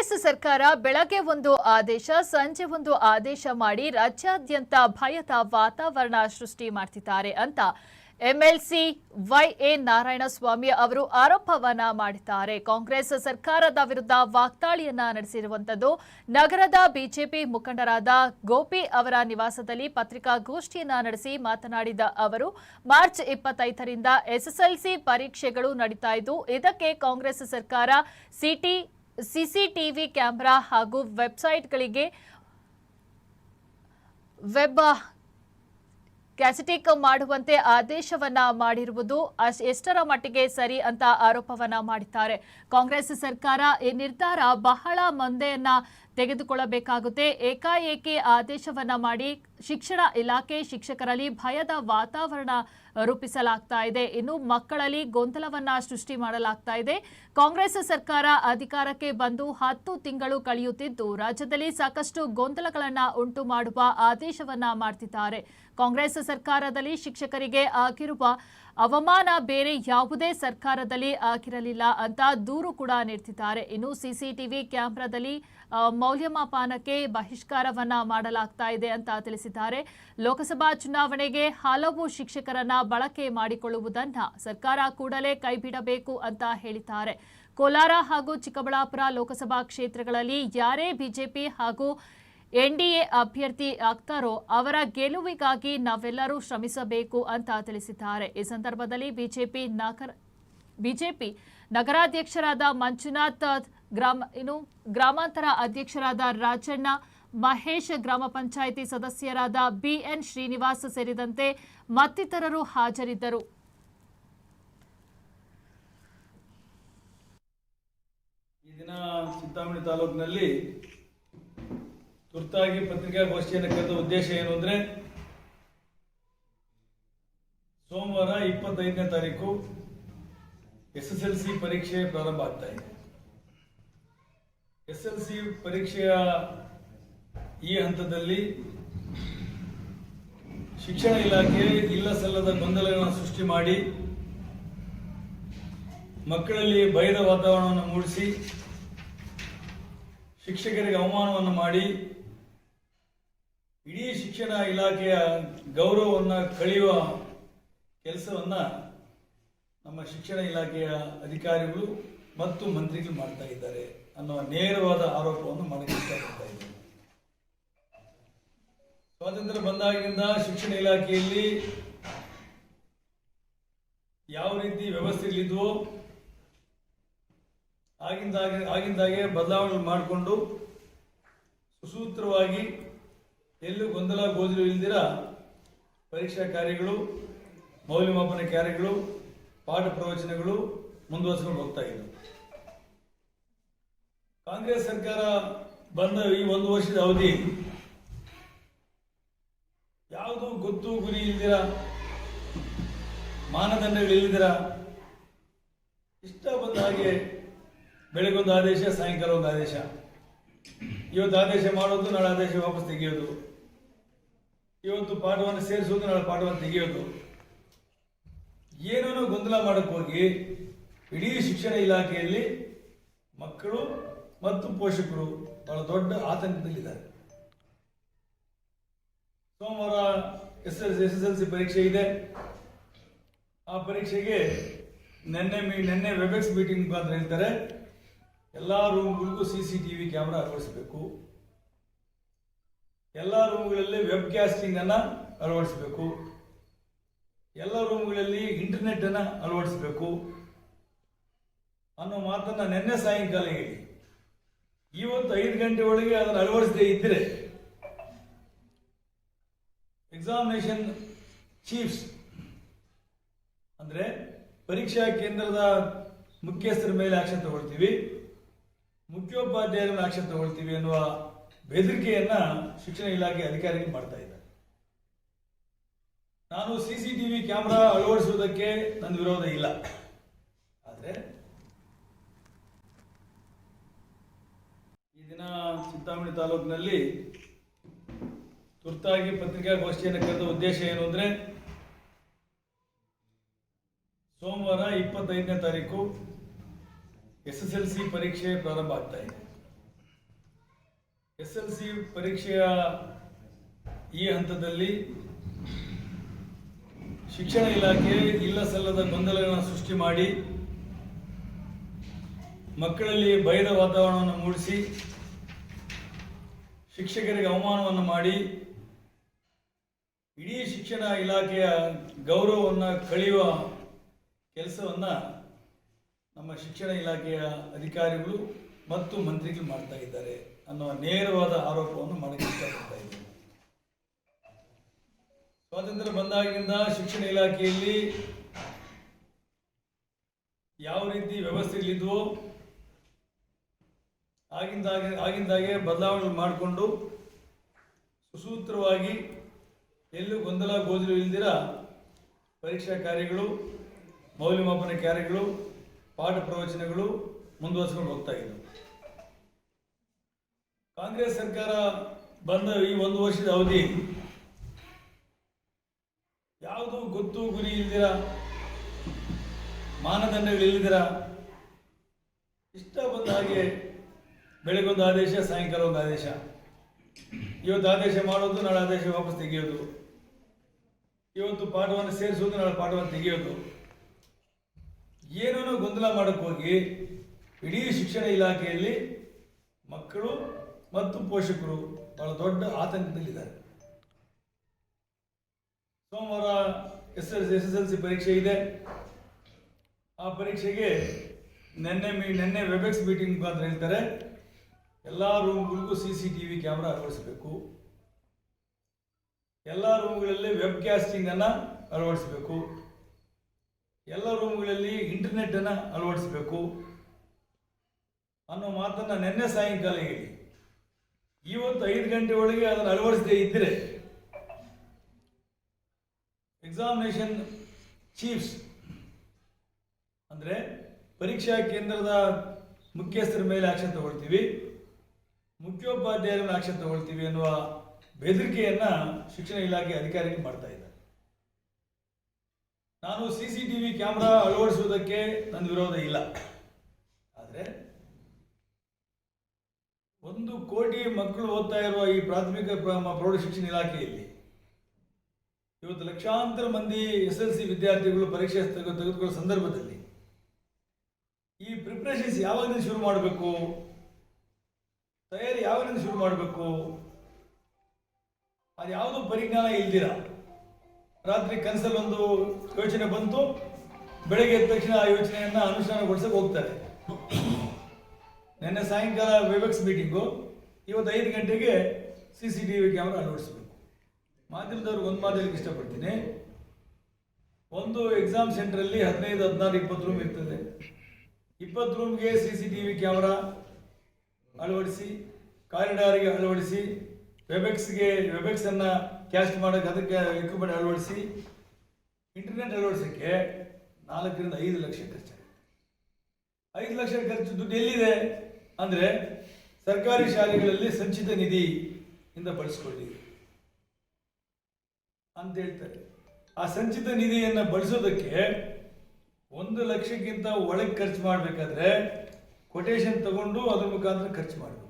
ಕಾಂಗ್ರೆಸ್ ಸರ್ಕಾರ ಬೆಳಗ್ಗೆ ಒಂದು ಆದೇಶ, ಸಂಜೆ ಒಂದು ಆದೇಶ ಮಾಡಿ ರಾಜ್ಯಾದ್ಯಂತ ಭಯದ ವಾತಾವರಣ ಸೃಷ್ಟಿ ಮಾಡ್ತಿದ್ದಾರೆ ಅಂತ ಎಂಎಲ್ಸಿ ವೈಎ ನಾರಾಯಣಸ್ವಾಮಿ ಅವರು ಆರೋಪವನ್ನ ಮಾಡಿದ್ದಾರೆ. ಕಾಂಗ್ರೆಸ್ ಸರ್ಕಾರದ ವಿರುದ್ಧ ವಾಗ್ದಾಳಿಯನ್ನ ನಡೆಸಿರುವಂತದ್ದು ನಗರದ ಬಿಜೆಪಿ ಮುಖಂಡರಾದ ಗೋಪಿ ಅವರ ನಿವಾಸದಲ್ಲಿ ಪತ್ರಿಕಾಗೋಷ್ಠಿಯನ್ನ ನಡೆಸಿ ಮಾತನಾಡಿದ ಅವರು, ಮಾರ್ಚ್ ಇಪ್ಪತ್ತೈದರಿಂದ ಎಸ್ಎಸ್ಎಲ್ಸಿ ಪರೀಕ್ಷೆಗಳು ನಡೀತಾ ಇದ್ದು, ಇದಕ್ಕೆ ಕಾಂಗ್ರೆಸ್ ಸರ್ಕಾರ ಸಿಟಿ ಸಿಸಿಟಿವಿ ಕ್ಯಾಮೆರಾ ಹಾಗೂ ವೆಬ್ಸೈಟ್ಗಳಿಗೆ ವೆಬ್ ಕ್ಯಾಸೆಟಿಕ್ ಮಾಡುವಂತೆ ಆದೇಶವನ್ನ ಮಾಡಿರುವುದು ಎಷ್ಟರ ಮಟ್ಟಿಗೆ ಸರಿ ಅಂತ ಆರೋಪವನ್ನ ಮಾಡಿದ್ದಾರೆ. ಕಾಂಗ್ರೆಸ್ ಸರ್ಕಾರ ಈ ನಿರ್ಧಾರ ಬಹಳ ಮುಂದೆಯನ್ನ ತೆಗೆದುಕೊಳ್ಳಬೇಕಾಗುತ್ತೆ. ಏಕಾಏಕಿ ಆದೇಶವನ್ನ ಮಾಡಿ ಶಿಕ್ಷಣ ಇಲಾಖೆ ಶಿಕ್ಷಕರಲ್ಲಿ ಭಯದ ವಾತಾವರಣ ರೂಪಿಸಲಾಗ್ತಾ ಇದೆ. ಇನ್ನು ಮಕ್ಕಳಲ್ಲಿ ಗೊಂದಲವನ್ನ ಸೃಷ್ಟಿ ಮಾಡಲಾಗ್ತಾ ಇದೆ. ಕಾಂಗ್ರೆಸ್ ಸರ್ಕಾರ ಅಧಿಕಾರಕ್ಕೆ ಬಂದು ಹತ್ತು ತಿಂಗಳು ಕಳೆಯುತ್ತಿದ್ದು, ರಾಜ್ಯದಲ್ಲಿ ಸಾಕಷ್ಟು ಗೊಂದಲಗಳನ್ನ ಉಂಟು ಮಾಡುವ ಆದೇಶವನ್ನ ಮಾಡ್ತಿದ್ದಾರೆ. ಕಾಂಗ್ರೆಸ್ ಸರ್ಕಾರದಲ್ಲಿ ಶಿಕ್ಷಕರಿಗೆ ಆಗಿರುವ ಅವಮಾನ ಬೇರೆ ಯಾವುದೇ ಸರ್ಕಾರದಲ್ಲಿ ಆಗಿರಲಿಲ್ಲ ಅಂತ ದೂರು ಕೂಡ ನೀಡ್ತಿದ್ದಾರೆ. ಇನ್ನು ಸಿಸಿಟಿವಿ ಕ್ಯಾಮೆರಾದಲ್ಲಿ ಮೌಲ್ಯಮಾಪನಕ್ಕೆ ಬಹಿಷ್ಕಾರವನ್ನ ಮಾಡಲಾಗ್ತಾ ಇದೆ ಅಂತ ತಿಳಿಸಿದ್ದಾರೆ. ಲೋಕಸಭಾ ಚುನಾವಣೆಗೆ ಹಲವು ಶಿಕ್ಷಕರನ್ನ ಬಳಕೆ ಮಾಡಿಕೊಳ್ಳುವುದನ್ನ ಸರ್ಕಾರ ಕೂಡಲೇ ಕೈಬಿಡಬೇಕು ಅಂತ ಹೇಳಿದ್ದಾರೆ. ಕೋಲಾರ ಹಾಗೂ ಚಿಕ್ಕಬಳ್ಳಾಪುರ ಲೋಕಸಭಾ ಕ್ಷೇತ್ರಗಳಲ್ಲಿ ಯಾರೇ ಬಿಜೆಪಿ ಹಾಗೂ ಎನ್ಡಿಎ ಅಭ್ಯರ್ಥಿ ಆಗ್ತಾರೋ ಅವರ ಗೆಲುವಿಗಾಗಿ ನಾವೆಲ್ಲರೂ ಶ್ರಮಿಸಬೇಕು ಅಂತ ತಿಳಿಸಿದ್ದಾರೆ. ಈ ಸಂದರ್ಭದಲ್ಲಿ ಬಿಜೆಪಿ ನಗರ, ಬಿಜೆಪಿ ನಗರಾಧ್ಯಕ್ಷರಾದ ಮಂಜುನಾಥ್, ಗ್ರಾಮ, ಇನ್ನು ಗ್ರಾಮಾಂತರ ಅಧ್ಯಕ್ಷರಾದ ರಾಜಣ್ಣ, ಮಹೇಶ್ ಗ್ರಾಮ ಪಂಚಾಯಿತಿ ಸದಸ್ಯರಾದ ಬಿಎನ್ ಶ್ರೀನಿವಾಸ್ ಸೇರಿದಂತೆ ಮತ್ತಿತರರು ಹಾಜರಿದ್ದರು. ಈ ದಿನ ತಾಲೂಕಿನಲ್ಲಿ ತುರ್ತಾಗಿ ಪತ್ರಿಕಾಗೋಷ್ಠಿಯನ್ನು ಕರೆದ ಉದ್ದೇಶ ಏನು ಅಂದ್ರೆ ಸೋಮವಾರ ಇಪ್ಪತ್ತೈದನೇ ತಾರೀಕು ಎಸ್ ಎಸ್ ಎಲ್ ಸಿ ಪರೀಕ್ಷೆ ಪ್ರಾರಂಭ ಆಗ್ತಾ ಇದೆ. ಎಸ್ ಎಲ್ ಸಿ ಪರೀಕ್ಷೆಯ ಈ ಹಂತದಲ್ಲಿ ಶಿಕ್ಷಣ ಇಲಾಖೆ ಇಲ್ಲ ಸಲ್ಲದ ಗೊಂದಲಗಳನ್ನು ಸೃಷ್ಟಿ ಮಾಡಿ ಮಕ್ಕಳಲ್ಲಿ ಭಯದ ವಾತಾವರಣವನ್ನು ಮೂಡಿಸಿ ಶಿಕ್ಷಕರಿಗೆ ಅವಮಾನವನ್ನು ಮಾಡಿ ಇಡೀ ಶಿಕ್ಷಣ ಇಲಾಖೆಯ ಗೌರವವನ್ನು, ಕಳೆಯುವ ಕೆಲಸವನ್ನು ನಮ್ಮ ಶಿಕ್ಷಣ ಇಲಾಖೆಯ ಅಧಿಕಾರಿಗಳು ಮತ್ತು ಮಂತ್ರಿಗಳು ಮಾಡ್ತಾ ಇದ್ದಾರೆ ಅನ್ನುವ ನೇರವಾದ ಆರೋಪವನ್ನು ಇದ್ದೇನೆ ಸ್ವಾತಂತ್ರ್ಯ ಬಂದಾಗಿನಿಂದ ಶಿಕ್ಷಣ ಇಲಾಖೆಯಲ್ಲಿ ಯಾವ ರೀತಿ ವ್ಯವಸ್ಥೆಗಳಿದ್ವೋ, ಆಗಿಂದಾಗೆ ಆಗಿಂದಾಗೆ ಬದಲಾವಣೆ ಮಾಡಿಕೊಂಡು ಸುಸೂತ್ರವಾಗಿ ಎಲ್ಲೂ ಗೊಂದಲ ಗೋಜಲು ಇಲ್ದಿರ ಪರೀಕ್ಷಾ ಕಾರ್ಯಗಳು, ಮೌಲ್ಯಮಾಪನ ಕಾರ್ಯಗಳು, ಪಾಠ ಪ್ರವಚನಗಳು ಮುಂದುವರಿಸಿಕೊಂಡು ಹೋಗ್ತಾ ಇದ್ದವು ಕಾಂಗ್ರೆಸ್ ಸರ್ಕಾರ ಬಂದ ಈ ಒಂದು ವರ್ಷದ ಅವಧಿ, ಯಾವುದು ಗೊತ್ತು ಗುರಿ ಇಲ್ದಿರ, ಮಾನದಂಡಗಳು ಇಲ್ದಿರ, ಇಷ್ಟ ಬಂದ ಹಾಗೆ ಬೆಳಗೊಂದು ಆದೇಶ, ಸಾಯಂಕಾಲ ಒಂದು ಆದೇಶ. ಇವತ್ತು ಆದೇಶ ಮಾಡೋದು ನಾಳೆ ಆದೇಶ ವಾಪಸ್ ತೆಗೆಯೋದು. ಇವತ್ತು ಪಾಠವನ್ನು ಸೇರಿಸೋದು, ನಾಳೆ ಪಾಠವನ್ನು ತೆಗೆಯೋದು. ಏನೇನೋ ಗೊಂದಲ ಮಾಡಕ್ಕೆ ಹೋಗಿ, ಇಡೀ ಶಿಕ್ಷಣ ಇಲಾಖೆಯಲ್ಲಿ ಮಕ್ಕಳು ಮತ್ತು ಪೋಷಕರು ಬಹಳ ದೊಡ್ಡ ಆತಂಕದಲ್ಲಿದ್ದಾರೆ. ಸೋಮವಾರ S S S S L C ಪರೀಕ್ಷೆ ಇದೆ. ಆ ಪರೀಕ್ಷೆಗೆ ನಿನ್ನೆ ನಿನ್ನೆ ವೆಬೆಕ್ಸ್ ಮೀಟಿಂಗ್ ಮುಖಾಂತರ ಹೇಳ್ತಾರೆ, ಎಲ್ಲ ರೂಮ್ಗಳಿಗೂ C C T V camera ಅಳವಡಿಸಬೇಕು ಎಲ್ಲ ರೂಮ್ಗಳಲ್ಲಿ ವೆಬ್ ಕ್ಯಾಸ್ಟಿಂಗ್ ಅನ್ನ ಅಳವಡಿಸಬೇಕು. ಎಲ್ಲ ರೂಮ್ಗಳಲ್ಲಿ ಇಂಟರ್ನೆಟ್ ಅನ್ನ ಅಳವಡಿಸಬೇಕು. ಅನ್ನೋ ಮಾತನ್ನ ನಿನ್ನೆ ಸಾಯಂಕಾಲ ಹೇಳಿ. ಇವತ್ತು ಐದು ಗಂಟೆ ಒಳಗೆ ಅದನ್ನು ಅಳವಡಿಸದೇ ಇದ್ರೆ ಎಕ್ಸಾಮಿನೇಷನ್ ಚೀಫ್ಸ್ ಅಂದ್ರೆ ಪರೀಕ್ಷಾ ಕೇಂದ್ರದ ಮುಖ್ಯಸ್ಥರ ಮೇಲೆ ಆಕ್ಷನ್ ತಗೊಳ್ತೀವಿ. ಮುಖ್ಯೋಪಾಧ್ಯಾಯರ ಮೇಲೆ ಆಕ್ಷನ್ ತಗೊಳ್ತೀವಿ ಎನ್ನುವ ಬೆದರಿಕೆಯನ್ನ ಶಿಕ್ಷಣ ಇಲಾಖೆ ಅಧಿಕಾರಿಗಳು ಮಾಡ್ತಾ ಇದ್ದಾರೆ ನಾನು ಸಿಸಿಟಿವಿ ಕ್ಯಾಮೆರಾ ಅಳವಡಿಸುವುದಕ್ಕೆ ನನ್ನ ವಿರೋಧ ಇಲ್ಲ. ಆದರೆ ಈ ದಿನ ಚಿಂತಾಮಣಿ ತಾಲೂಕಿನಲ್ಲಿ ತುರ್ತಾಗಿ ಪತ್ರಿಕಾಗೋಷ್ಠಿಯನ್ನು ಕರೆದ ಉದ್ದೇಶ ಏನು ಅಂದ್ರೆ, ಸೋಮವಾರ ಇಪ್ಪತ್ತೈದನೇ ತಾರೀಕು ಎಸ್ ಎಸ್ ಎಲ್ ಸಿ ಪರೀಕ್ಷೆ ಪ್ರಾರಂಭ ಆಗ್ತಾ ಇದೆ. ಎಸ್ ಎಲ್ ಸಿ ಪರೀಕ್ಷೆಯ ಈ ಹಂತದಲ್ಲಿ ಶಿಕ್ಷಣ ಇಲಾಖೆ ಇಲ್ಲ ಸಲ್ಲದ ಗೊಂದಲಗಳನ್ನು ಸೃಷ್ಟಿ ಮಾಡಿ, ಮಕ್ಕಳಲ್ಲಿ ಭಯದ ವಾತಾವರಣವನ್ನು ಮೂಡಿಸಿ, ಶಿಕ್ಷಕರಿಗೆ ಅವಮಾನವನ್ನು ಮಾಡಿ, ಇಡೀ ಶಿಕ್ಷಣ ಇಲಾಖೆಯ ಗೌರವವನ್ನು ಕಳೆಯುವ ಕೆಲಸವನ್ನು ನಮ್ಮ ಶಿಕ್ಷಣ ಇಲಾಖೆಯ ಅಧಿಕಾರಿಗಳು ಮತ್ತು ಮಂತ್ರಿಗಳು ಮಾಡ್ತಾ ಇದ್ದಾರೆ. ಅನ್ನುವ ನೇರವಾದ ಆರೋಪವನ್ನು ಮಾಡಕ್ಕೆ ಇಷ್ಟಪಡ್ತಾ ಸ್ವಾತಂತ್ರ್ಯ ಬಂದಾಗಿನಿಂದ ಶಿಕ್ಷಣ ಇಲಾಖೆಯಲ್ಲಿ ಯಾವ ರೀತಿ ವ್ಯವಸ್ಥೆಗಳಿದ್ವೋ ಆಗಿಂದಾಗೆ ಆಗಿಂದಾಗೆ ಬದಲಾವಣೆ ಮಾಡಿಕೊಂಡು ಸುಸೂತ್ರವಾಗಿ ಎಲ್ಲೂ ಗೊಂದಲ ಗೋಜಲು ಇಲ್ದಿರ ಪರೀಕ್ಷಾ ಕಾರ್ಯಗಳು, ಮೌಲ್ಯಮಾಪನ ಕಾರ್ಯಗಳು, ಪಾಠ ಪ್ರವಚನಗಳು ಮುಂದುವರಿಸ್ಕೊಂಡು ಹೋಗ್ತಾ ಇದ್ದವು ಕಾಂಗ್ರೆಸ್ ಸರ್ಕಾರ ಬಂದ ಈ ಒಂದು ವರ್ಷದ ಅವಧಿ. ಯಾವುದು ಗೊತ್ತು ಗುರಿ ಇಲ್ದಿರ, ಮಾನದಂಡಗಳು ಇಲ್ದಿರ, ಇಷ್ಟ ಬಂದ ಹಾಗೆ ಬೆಳಗೊಂದು ಆದೇಶ, ಸಾಯಂಕಾಲ ಒಂದು ಆದೇಶ. ಇವತ್ತು ಆದೇಶ ಮಾಡೋದು ನಾಳೆ ಆದೇಶ ವಾಪಸ್ ತೆಗೆಯೋದು. ಇವತ್ತು ಪಾಠವನ್ನು ಸೇರಿಸೋದು ನಾಳೆ ಪಾಠವನ್ನು ತೆಗೆಯೋದು. ಏನೇನೋ ಗೊಂದಲ ಮಾಡಕ್ಕೆ ಹೋಗಿ, ಇಡೀ ಶಿಕ್ಷಣ ಇಲಾಖೆಯಲ್ಲಿ ಮಕ್ಕಳು ಮತ್ತು ಪೋಷಕರು ಬಹಳ ದೊಡ್ಡ ಆತಂಕದಲ್ಲಿದ್ದಾರೆ. ಸೋಮವಾರ S L S S L C ಪರೀಕ್ಷೆ ಇದೆ. ಆ ಪರೀಕ್ಷೆಗೆ ನಿನ್ನೆ ಮೀ, ನಿನ್ನೆ ವೆಬೆಕ್ಸ್ ಮೀಟಿಂಗ್ ಮುಖಾಂತರ ಹೇಳ್ತಾರೆ, ಎಲ್ಲ ರೂಮ್ಗಳಿಗೂ C C T V camera ಅಳವಡಿಸಬೇಕು. ಎಲ್ಲ ರೂಮ್ಗಳಲ್ಲಿ ವೆಬ್ ಕ್ಯಾಸ್ಟಿಂಗ್ ಅನ್ನ ಅಳವಡಿಸಬೇಕು. ಎಲ್ಲ ರೂಮ್ಗಳಲ್ಲಿ ಇಂಟರ್ನೆಟ್ ಅನ್ನ ಅಳವಡಿಸಬೇಕು. ಅನ್ನೋ ಮಾತನ್ನ ನಿನ್ನೆ ಸಾಯಂಕಾಲ ಹೇಳಿ ಇವತ್ತು ಐದು ಗಂಟೆ ಒಳಗೆ ಅದನ್ನು ಅಳವಡಿಸದೇ ಇದ್ದರೆ ಎಕ್ಸಾಮಿನೇಷನ್ ಚೀಫ್ಸ್ ಅಂದ್ರೆ ಪರೀಕ್ಷಾ ಕೇಂದ್ರದ ಮುಖ್ಯಸ್ಥರ ಮೇಲೆ ಆಕ್ಷನ್ ತಗೊಳ್ತೀವಿ, ಮುಖ್ಯೋಪಾಧ್ಯಾಯರ ಆಕ್ಷನ್ ತಗೊಳ್ತೀವಿ ಅನ್ನುವ ಬೆದರಿಕೆಯನ್ನ ಶಿಕ್ಷಣ ಇಲಾಖೆ ಅಧಿಕಾರಿಗಳು ಮಾಡ್ತಾ ಇದ್ದಾರೆ. ನಾನು C C T V camera ಅಳವಡಿಸುವುದಕ್ಕೆ ನನ್ನ ವಿರೋಧ ಇಲ್ಲ ಆದರೆ ಒಂದು ಕೋಟಿ ಮಕ್ಕಳು ಓದ್ತಾ ಇರುವ ಈ ಪ್ರಾಥಮಿಕ ಪ್ರೌಢಶಿಕ್ಷಣ ಪ್ರೌಢ ಶಿಕ್ಷಣ ಇಲಾಖೆಯಲ್ಲಿ ಇವತ್ತು ಲಕ್ಷಾಂತರ ಮಂದಿ ಎಸ್ ಎಲ್ ಸಿ ವಿದ್ಯಾರ್ಥಿಗಳು ಪರೀಕ್ಷೆ ತೆಗೆದುಕೊಳ್ಳುವ ತೆಗೆದುಕೊಳ್ಳೋ ಸಂದರ್ಭದಲ್ಲಿ ಈ ಪ್ರಿಪ್ರೇಷನ್ಸ್ ಯಾವಾಗಿಂದ ಶುರು ಮಾಡಬೇಕು? ತಯಾರಿ ಯಾವಾಗಿಂದ ಶುರು ಮಾಡಬೇಕು? ಅದು ಯಾವುದೂ ಪರಿಜ್ಞಾನ ಇಲ್ದಿರ? ರಾತ್ರಿ ಕನಸಲ್ಲಿ ಒಂದು ಯೋಚನೆ ಬಂತು, ಬೆಳಗ್ಗೆ ಎದ್ದ ತಕ್ಷಣ ಆ ಯೋಚನೆಯನ್ನು ಅನುಷ್ಠಾನಗೊಳಿಸಕ್ಕೆ ಹೋಗ್ತಾರೆ. ನಿನ್ನೆ ಸಾಯಂಕಾಲ ವಿವೆಕ್ಸ್ ಮೀಟಿಂಗು ಇವತ್ತು ಐದು ಗಂಟೆಗೆ C C T V camera ಅಳವಡಿಸಬೇಕು ಮಾಧ್ಯಮದವ್ರಿಗೆ ಒಂದು ಮಾತಾಡಲಿಕ್ಕೆ ಇಷ್ಟಪಡ್ತೀನಿ. ಒಂದು ಎಕ್ಸಾಮ್ ಸೆಂಟ್ರಲ್ಲಿ ಹದಿನೈದು, ಹದಿನಾರು, ಇಪ್ಪತ್ತು ರೂಮ್ ಇರ್ತದೆ. ಇಪ್ಪತ್ತು ರೂಮ್ಗೆ C C T V camera ಅಳವಡಿಸಿ ಕಾರಿಡಾರ್ಗೆ ಅಳವಡಿಸಿ ವೆಬೆಕ್ಸ್ಗೆ ವೆಬೆಕ್ಸನ್ನು ಕ್ಯಾಸ್ಟ್ ಮಾಡೋಕೆ ಅದಕ್ಕೆ ಎಕ್ವಿಪ್ಮೆಂಟ್ ಅಳವಡಿಸಿ ಇಂಟರ್ನೆಟ್ ಅಳವಡಿಸೋಕ್ಕೆ ನಾಲ್ಕರಿಂದ ಐದು ಲಕ್ಷ ಖರ್ಚಾಗುತ್ತೆ. ಐದು ಲಕ್ಷ ಖರ್ಚು ದುಡ್ಡು ಎಲ್ಲಿದೆ? ಅಂದ್ರೆ ಸರ್ಕಾರಿ ಶಾಲೆಗಳಲ್ಲಿ ಸಂಚಿತ ನಿಧಿ ಇಂದ ಬಳಸ್ಕೊಳ್ಳಿ ಅಂತ ಹೇಳ್ತಾರೆ. ಆ ಸಂಚಿತ ನಿಧಿಯನ್ನು ಬಳಸೋದಕ್ಕೆ ಒಂದು ಲಕ್ಷಕ್ಕಿಂತ ಒಳಗೆ ಖರ್ಚು ಮಾಡಬೇಕಾದ್ರೆ ಕೊಟೇಶನ್ ತಗೊಂಡು ಅದ್ರ ಮುಖಾಂತರ ಖರ್ಚು ಮಾಡಬೇಕು.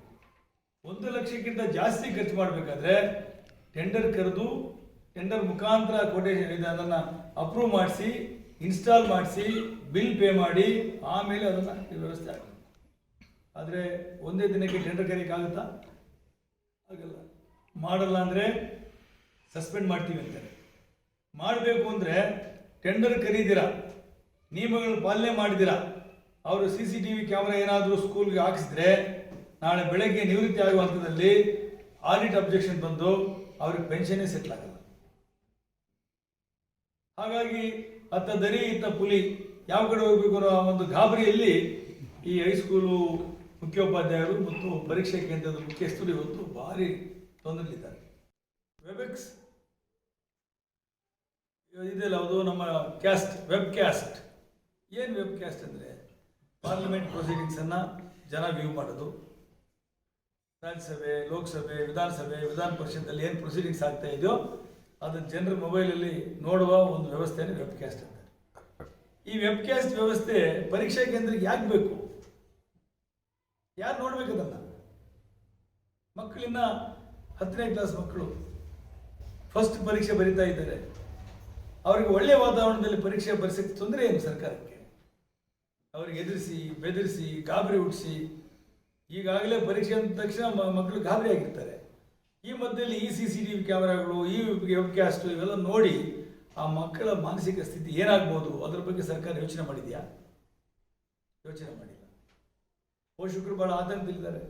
ಒಂದು ಲಕ್ಷಕ್ಕಿಂತ ಜಾಸ್ತಿ ಖರ್ಚು ಮಾಡಬೇಕಾದ್ರೆ ಟೆಂಡರ್ ಕರೆದು ಟೆಂಡರ್ ಮುಖಾಂತರ ಕೊಟೇಶನ್ ಇದೆ ಅದನ್ನು ಅಪ್ರೂವ್ ಮಾಡಿಸಿ ಇನ್ಸ್ಟಾಲ್ ಮಾಡಿಸಿ ಬಿಲ್ ಪೇ ಮಾಡಿ, ಆಮೇಲೆ ಅದನ್ನು ವ್ಯವಸ್ಥೆ ಆಗಬೇಕು ಆದರೆ ಒಂದೇ ದಿನಕ್ಕೆ ಟೆಂಡರ್ ಕರೆಯೋಕ್ಕಾಗುತ್ತಾ ಆಗಲ್ಲ. ಮಾಡಲ್ಲ ಅಂದರೆ ಸಸ್ಪೆಂಡ್ ಮಾಡ್ತೀವಿ ಅಂತಾರೆ. ಮಾಡಬೇಕು ಅಂದರೆ ಟೆಂಡರ್ ಕರೀದಿರ ನಿಯಮಗಳು ಪಾಲನೆ ಮಾಡಿದಿರ ಅವರು C C T V camera ಏನಾದರೂ ಸ್ಕೂಲ್ಗೆ ಹಾಕಿಸಿದ್ರೆ ನಾಳೆ ಬೆಳಗ್ಗೆ ನಿವೃತ್ತಿ ಆಗುವ ಹಂತದಲ್ಲಿ ಆಡಿಟ್ ಅಬ್ಜೆಕ್ಷನ್ ಬಂದು ಅವ್ರಿಗೆ ಪೆನ್ಷನ್ನೇ ಸೆಟ್ಲ್ ಆಗಲ್ಲ. ಹಾಗಾಗಿ ಅತ್ತ ದರಿ ಇತ್ತ ಪುಲಿ ಯಾವ ಕಡೆ ಹೋಗ್ಬೇಕು ಅನ್ನೋ ಒಂದು ಗಾಬರಿಯಲ್ಲಿ ಈ ಹೈಸ್ಕೂಲು ಮುಖ್ಯೋಪಾಧ್ಯಾಯರು ಮತ್ತು ಪರೀಕ್ಷಾ ಕೇಂದ್ರದ ಮುಖ್ಯಸ್ಥರು ಇವತ್ತು ಭಾರಿ ತೊಂದರೆಲಿದ್ದಾರೆ ವೆಬೆಕ್ಸ್ ಇದೆಲ್ಲ ಅದು ನಮ್ಮ ಕ್ಯಾಸ್ಟ್ ವೆಬ್ ಕ್ಯಾಸ್ಟ್ ಏನು ವೆಬ್ ಕ್ಯಾಸ್ಟ್ ಅಂದರೆ ಪಾರ್ಲಿಮೆಂಟ್ ಪ್ರೊಸೀಡಿಂಗ್ಸನ್ನು ಜನ ವ್ಯೂ ಮಾಡೋದು. ರಾಜ್ಯಸಭೆ ಲೋಕಸಭೆ, ವಿಧಾನಸಭೆ, ವಿಧಾನ ಪರಿಷತ್ತಲ್ಲಿ ಏನು ಪ್ರೊಸೀಡಿಂಗ್ಸ್ ಆಗ್ತಾ ಇದೆಯೋ, ಅದನ್ನು ಜನರ ಮೊಬೈಲಲ್ಲಿ ನೋಡುವ ಒಂದು ವ್ಯವಸ್ಥೆನೇ ವೆಬ್ ಕ್ಯಾಸ್ಟ್ ಅಂತಾರೆ. ಈ ವೆಬ್ ಕ್ಯಾಸ್ಟ್ ವ್ಯವಸ್ಥೆ ಪರೀಕ್ಷಾ ಕೇಂದ್ರಕ್ಕೆ ಯಾಕೆ ಬೇಕು? ಯಾರು ನೋಡ್ಬೇಕು ಅದನ್ನ ಮಕ್ಕಳಿನ್ನ ಹತ್ತನೇ ಕ್ಲಾಸ್ ಮಕ್ಕಳು ಫಸ್ಟ್ ಪರೀಕ್ಷೆ ಬರೀತಾ ಇದ್ದಾರೆ. ಅವರಿಗೆ ಒಳ್ಳೆಯ ವಾತಾವರಣದಲ್ಲಿ ಪರೀಕ್ಷೆ ಬರೆಸಕ್ಕೆ ತೊಂದರೆ ಏನು ಸರ್ಕಾರಕ್ಕೆ? ಅವರಿಗೆ ಎದುರಿಸಿ, ಬೆದರಿಸಿ, ಗಾಬರಿ ಹುಟ್ಟಿಸಿ, ಈಗಾಗಲೇ ಪರೀಕ್ಷೆ ಅಂದ ತಕ್ಷಣ ಮಕ್ಕಳು ಗಾಬರಿ ಆಗಿರ್ತಾರೆ. ಈ ಮಧ್ಯದಲ್ಲಿ ಈ ಸಿ ಸಿ ಟಿ ವಿ ಕ್ಯಾಮರಾಗಳು, ಈ ವೆಬ್ಕ್ಯಾಸ್ಟು ಇವೆಲ್ಲ ನೋಡಿ ಆ ಮಕ್ಕಳ ಮಾನಸಿಕ ಸ್ಥಿತಿ ಏನಾಗ್ಬೋದು? ಅದ್ರ ಬಗ್ಗೆ ಸರ್ಕಾರ ಯೋಚನೆ ಮಾಡಿದೆಯಾ? ಯೋಚನೆ ಮಾಡಿಲ್ಲ ಪೋಷಕರು ಭಾಳ ಆತಂಕದಲ್ಲಿದ್ದಾರೆ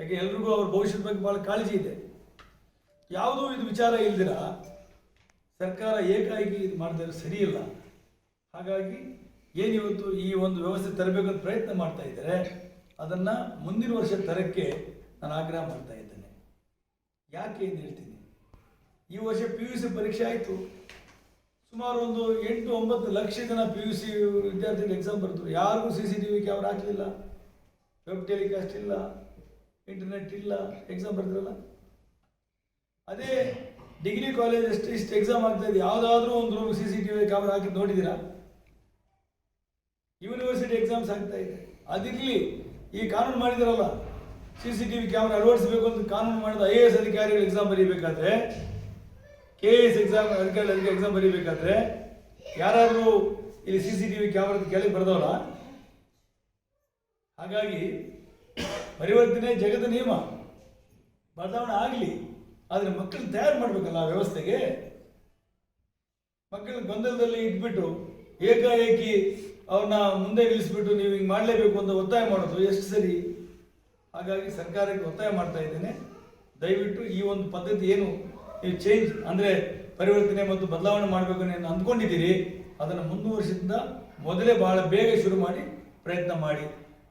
ಯಾಕೆ ಎಲ್ರಿಗೂ ಅವ್ರ ಭವಿಷ್ಯದ ಬಗ್ಗೆ ಭಾಳ ಕಾಳಜಿ ಇದೆ. ಯಾವುದೂ ಇದು ವಿಚಾರ ಇಲ್ದಿರ ಸರ್ಕಾರ ಏಕಾಏಕಿ ಇದು ಮಾಡಿದ್ರೆ ಸರಿಯಿಲ್ಲ ಹಾಗಾಗಿ ಏನಿವತ್ತು ಈ ಒಂದು ವ್ಯವಸ್ಥೆ ತರಬೇಕಂತ ಪ್ರಯತ್ನ ಮಾಡ್ತಾ ಇದ್ದಾರೆ, ಅದನ್ನು ಮುಂದಿನ ವರ್ಷ ತರಕ್ಕೆ ನಾನು ಆಗ್ರಹ ಮಾಡ್ತಾ ಇದ್ದೇನೆ. ಯಾಕೆ ಎಂದು ಹೇಳ್ತೀನಿ. ಈ ವರ್ಷ ಪಿ ಯು ಸಿ ಪರೀಕ್ಷೆ ಆಯಿತು. ಸುಮಾರು ಒಂದು ಎಂಟು ಒಂಬತ್ತು ಲಕ್ಷ ಜನ ಪಿ ಯು ಸಿ ವಿದ್ಯಾರ್ಥಿಗಳು ಎಕ್ಸಾಮ್ ಬರೆದ್ರು. ಯಾರಿಗೂ C C T V camera ಹಾಕಲಿಲ್ಲ. ವೆಬ್ ಟೆಲಿಕಾಸ್ಟ್ ಇಲ್ಲ ಇಂಟರ್ನೆಟ್ ಇಲ್ಲ ಎಕ್ಸಾಮ್ ಬರ್ತಿರಲ್ಲ. ಅದೇ ಡಿಗ್ರಿ ಕಾಲೇಜ್ ಎಷ್ಟು ಇಷ್ಟು ಎಕ್ಸಾಮ್ ಆಗ್ತಾ ಇದೆ. ಯಾವುದಾದ್ರೂ ಒಂದು room C C T V camera ಹಾಕಿ ನೋಡಿದ್ದೀರಾ ಯೂನಿವರ್ಸಿಟಿ ಎಕ್ಸಾಮ್ಸ್ ಆಗ್ತಾ ಇದೆ. ಅದಿರಲಿ, ಈ ಕಾನೂನು ಮಾಡಿದಿರಲ್ಲ C C T V camera ಅಳವಡಿಸಬೇಕು ಅಂತ ಕಾನೂನು ಮಾಡಿದ ಐ ಎ ಎಸ್ ಅಧಿಕಾರಿಗಳು ಎಕ್ಸಾಮ್ ಬರೀಬೇಕಾದ್ರೆ ಕೆ ಎ ಎಸ್ ಎಕ್ಸಾಮ್ ಅಧಿಕಾರಿಗಳಿಗೆ ಎಕ್ಸಾಮ್ ಬರೀಬೇಕಾದ್ರೆ, ಯಾರಾದರೂ ಇಲ್ಲಿ ಸಿ ಸಿ ಟಿ ವಿ ಕ್ಯಾಮ್ರಾದ ಕೆಳಗೆ ಬರೆದವರ? ಹಾಗಾಗಿ ಪರಿವರ್ತನೆ ಜಗದ ನಿಯಮ. ಬದಲಾವಣೆ ಆಗಲಿ, ಆದರೆ ಮಕ್ಕಳನ್ನ ತಯಾರು ಮಾಡಬೇಕಲ್ಲ ಆ ವ್ಯವಸ್ಥೆಗೆ. ಮಕ್ಕಳ ಗೊಂದಲದಲ್ಲಿ ಇಟ್ಬಿಟ್ಟು, ಏಕಾಏಕಿ ಅವ್ರನ್ನ ಮುಂದೆ ನಿಲ್ಲಿಸ್ಬಿಟ್ಟು ನೀವು ಹಿಂಗೆ ಮಾಡಲೇಬೇಕು ಅಂತ ಒತ್ತಾಯ ಮಾಡೋದು ಎಷ್ಟು ಸರಿ? ಹಾಗಾಗಿ ಸರ್ಕಾರಕ್ಕೆ ಒತ್ತಾಯ ಮಾಡ್ತಾ ಇದ್ದೇನೆ. ದಯವಿಟ್ಟು ಈ ಒಂದು ಪದ್ಧತಿ ಏನು ನೀವು ಚೇಂಜ್ ಅಂದರೆ ಪರಿವರ್ತನೆ ಮತ್ತು ಬದಲಾವಣೆ ಮಾಡಬೇಕು ನೀವು ಅಂದ್ಕೊಂಡಿದ್ದೀರಿ. ಅದನ್ನು ಮುಂದುವರಿಸಿದ ಮೊದಲೇ ಬಹಳ ಬೇಗ ಶುರು ಮಾಡಿ ಪ್ರಯತ್ನ ಮಾಡಿ.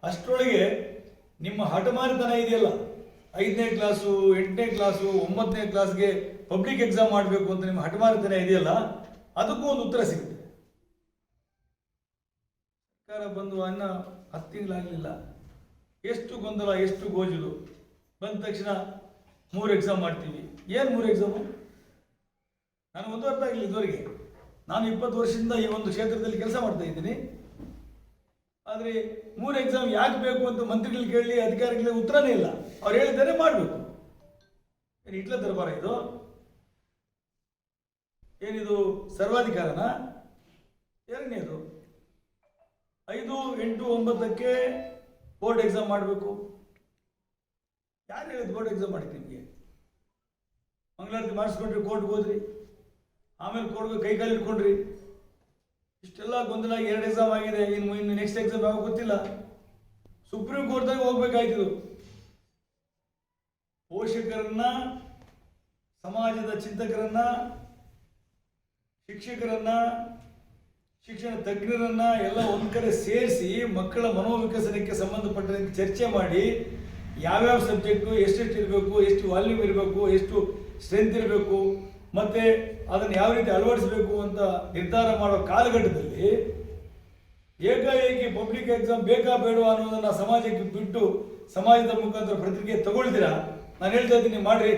ಅಷ್ಟರೊಳಗೆ ನಿಮ್ಮ ಹಠಮಾರಿತನ ಇದೆಯಲ್ಲ? ಐದನೇ ಕ್ಲಾಸು ಎಂಟನೇ ಕ್ಲಾಸು ಒಂಬತ್ತನೇ ಕ್ಲಾಸ್ಗೆ ಪಬ್ಲಿಕ್ ಎಕ್ಸಾಮ್ ಮಾಡಬೇಕು ಅಂತ ನಿಮ್ಮ ಹಠಮಾರಿತನ ಇದೆಯಲ್ಲ, ಅದಕ್ಕೂ ಒಂದು ಉತ್ತರ ಸಿಗುತ್ತೆ. ಸರ್ಕಾರ ಬಂದು ಅನ್ನ ಹತ್ತು ತಿಂಗಳಾಗಲಿಲ್ಲ ಎಷ್ಟು ಗೊಂದಲ, ಎಷ್ಟು ಗೋಜಲು. ಬಂದ ತಕ್ಷಣ ಮೂರು ಎಕ್ಸಾಮ್ ಮಾಡ್ತೀವಿ. ಏನು ಮೂರು ಎಕ್ಸಾಮು ನಾನು ಒಂದು ಅರ್ಥ ಆಗಲಿಲ್ಲ ಇದುವರೆಗೆ. ನಾನು ಇಪ್ಪತ್ತು ವರ್ಷದಿಂದ ಈ ಒಂದು ಕ್ಷೇತ್ರದಲ್ಲಿ ಕೆಲಸ ಮಾಡ್ತಾ ಇದ್ದೀನಿ. ಆದರೆ ಮೂರು ಎಕ್ಸಾಮ್ ಯಾಕೆ ಬೇಕು ಅಂತ ಮಂತ್ರಿಗಳು ಕೇಳಿ ಅಧಿಕಾರಿಗಳಿಗೆ ಉತ್ತರನೇ ಇಲ್ಲ. ಅವ್ರು ಹೇಳಿದ್ದಾರೆ ಮಾಡಬೇಕು. ಏನು ಇಟ್ಲ ದರ್ಬಾರ ಇದು? ಏನಿದು? ಸರ್ವಾಧಿಕಾರನ? ಎರಡನೇದು ಐದು ಎಂಟು ಒಂಬತ್ತಕ್ಕೆ ಬೋರ್ಡ್ ಎಕ್ಸಾಮ್ ಮಾಡಬೇಕು. ಯಾರು ಹೇಳಿದ್ರು ಬೋರ್ಡ್ ಎಕ್ಸಾಮ್ ಮಾಡಿ ನಿಮಗೆ? ಮಂಗಳಾರತಿ ಮಾಡಿಸ್ಕೊಂಡ್ರಿ ಕೋರ್ಟ್ಗೆ ಹೋದ್ರಿ. ಆಮೇಲೆ ಕೋರ್ಟ್ಗೆ ಕೈ ಕಾಲು ಇಟ್ಕೊಂಡ್ರಿ ಇಷ್ಟೆಲ್ಲ ಗೊಂದಲ ಎರಡು ಎಕ್ಸಾಮ್ ಆಗಿದೆ, ಇನ್ನು ಇನ್ನು ನೆಕ್ಸ್ಟ್ ಎಕ್ಸಾಮ್ ಯಾವಾಗ ಗೊತ್ತಿಲ್ಲ. ಸುಪ್ರೀಂ ಕೋರ್ಟ್ದಾಗ ಹೋಗ್ಬೇಕಾಯ್ತು ಪೋಷಕರನ್ನ, ಸಮಾಜದ ಚಿಂತಕರನ್ನ, ಶಿಕ್ಷಕರನ್ನ, ಶಿಕ್ಷಣ ತಜ್ಞರನ್ನ ಎಲ್ಲ ಒಂದ್ ಕಡೆ ಸೇರಿಸಿ ಮಕ್ಕಳ ಮನೋವಿಕಸನಕ್ಕೆ ಸಂಬಂಧಪಟ್ಟಂತೆ ಚರ್ಚೆ ಮಾಡಿ ಯಾವ್ಯಾವ ಸಬ್ಜೆಕ್ಟು ಎಷ್ಟೆಷ್ಟು ಇರಬೇಕು, ಎಷ್ಟು ವಾಲ್ಯೂಮ್ ಇರಬೇಕು, ಎಷ್ಟು ಸ್ಟ್ರೆಂತ್ ಇರಬೇಕು ಮತ್ತೆ ಅದನ್ನು ಯಾವ ರೀತಿ ಅಳವಡಿಸಬೇಕು ಅಂತ ನಿರ್ಧಾರ ಮಾಡೋ ಕಾಲಘಟ್ಟದಲ್ಲಿ ಏಕಾಏಕಿ ಪಬ್ಲಿಕ್ ಎಕ್ಸಾಮ್ ಬೇಕಾ ಬೇಡವಾ ಅನ್ನೋದನ್ನ ಸಮಾಜಕ್ಕೆ ಬಿಟ್ಟು ಸಮಾಜದ ಮುಖಾಂತರ ಪ್ರತಿಕ್ರಿಯೆ ತಗೊಳ್ತೀರಾ? ನಾನು ಹೇಳ್ತಾ ಇದ್ದೀನಿ, ಮಾಡ್ರಿ.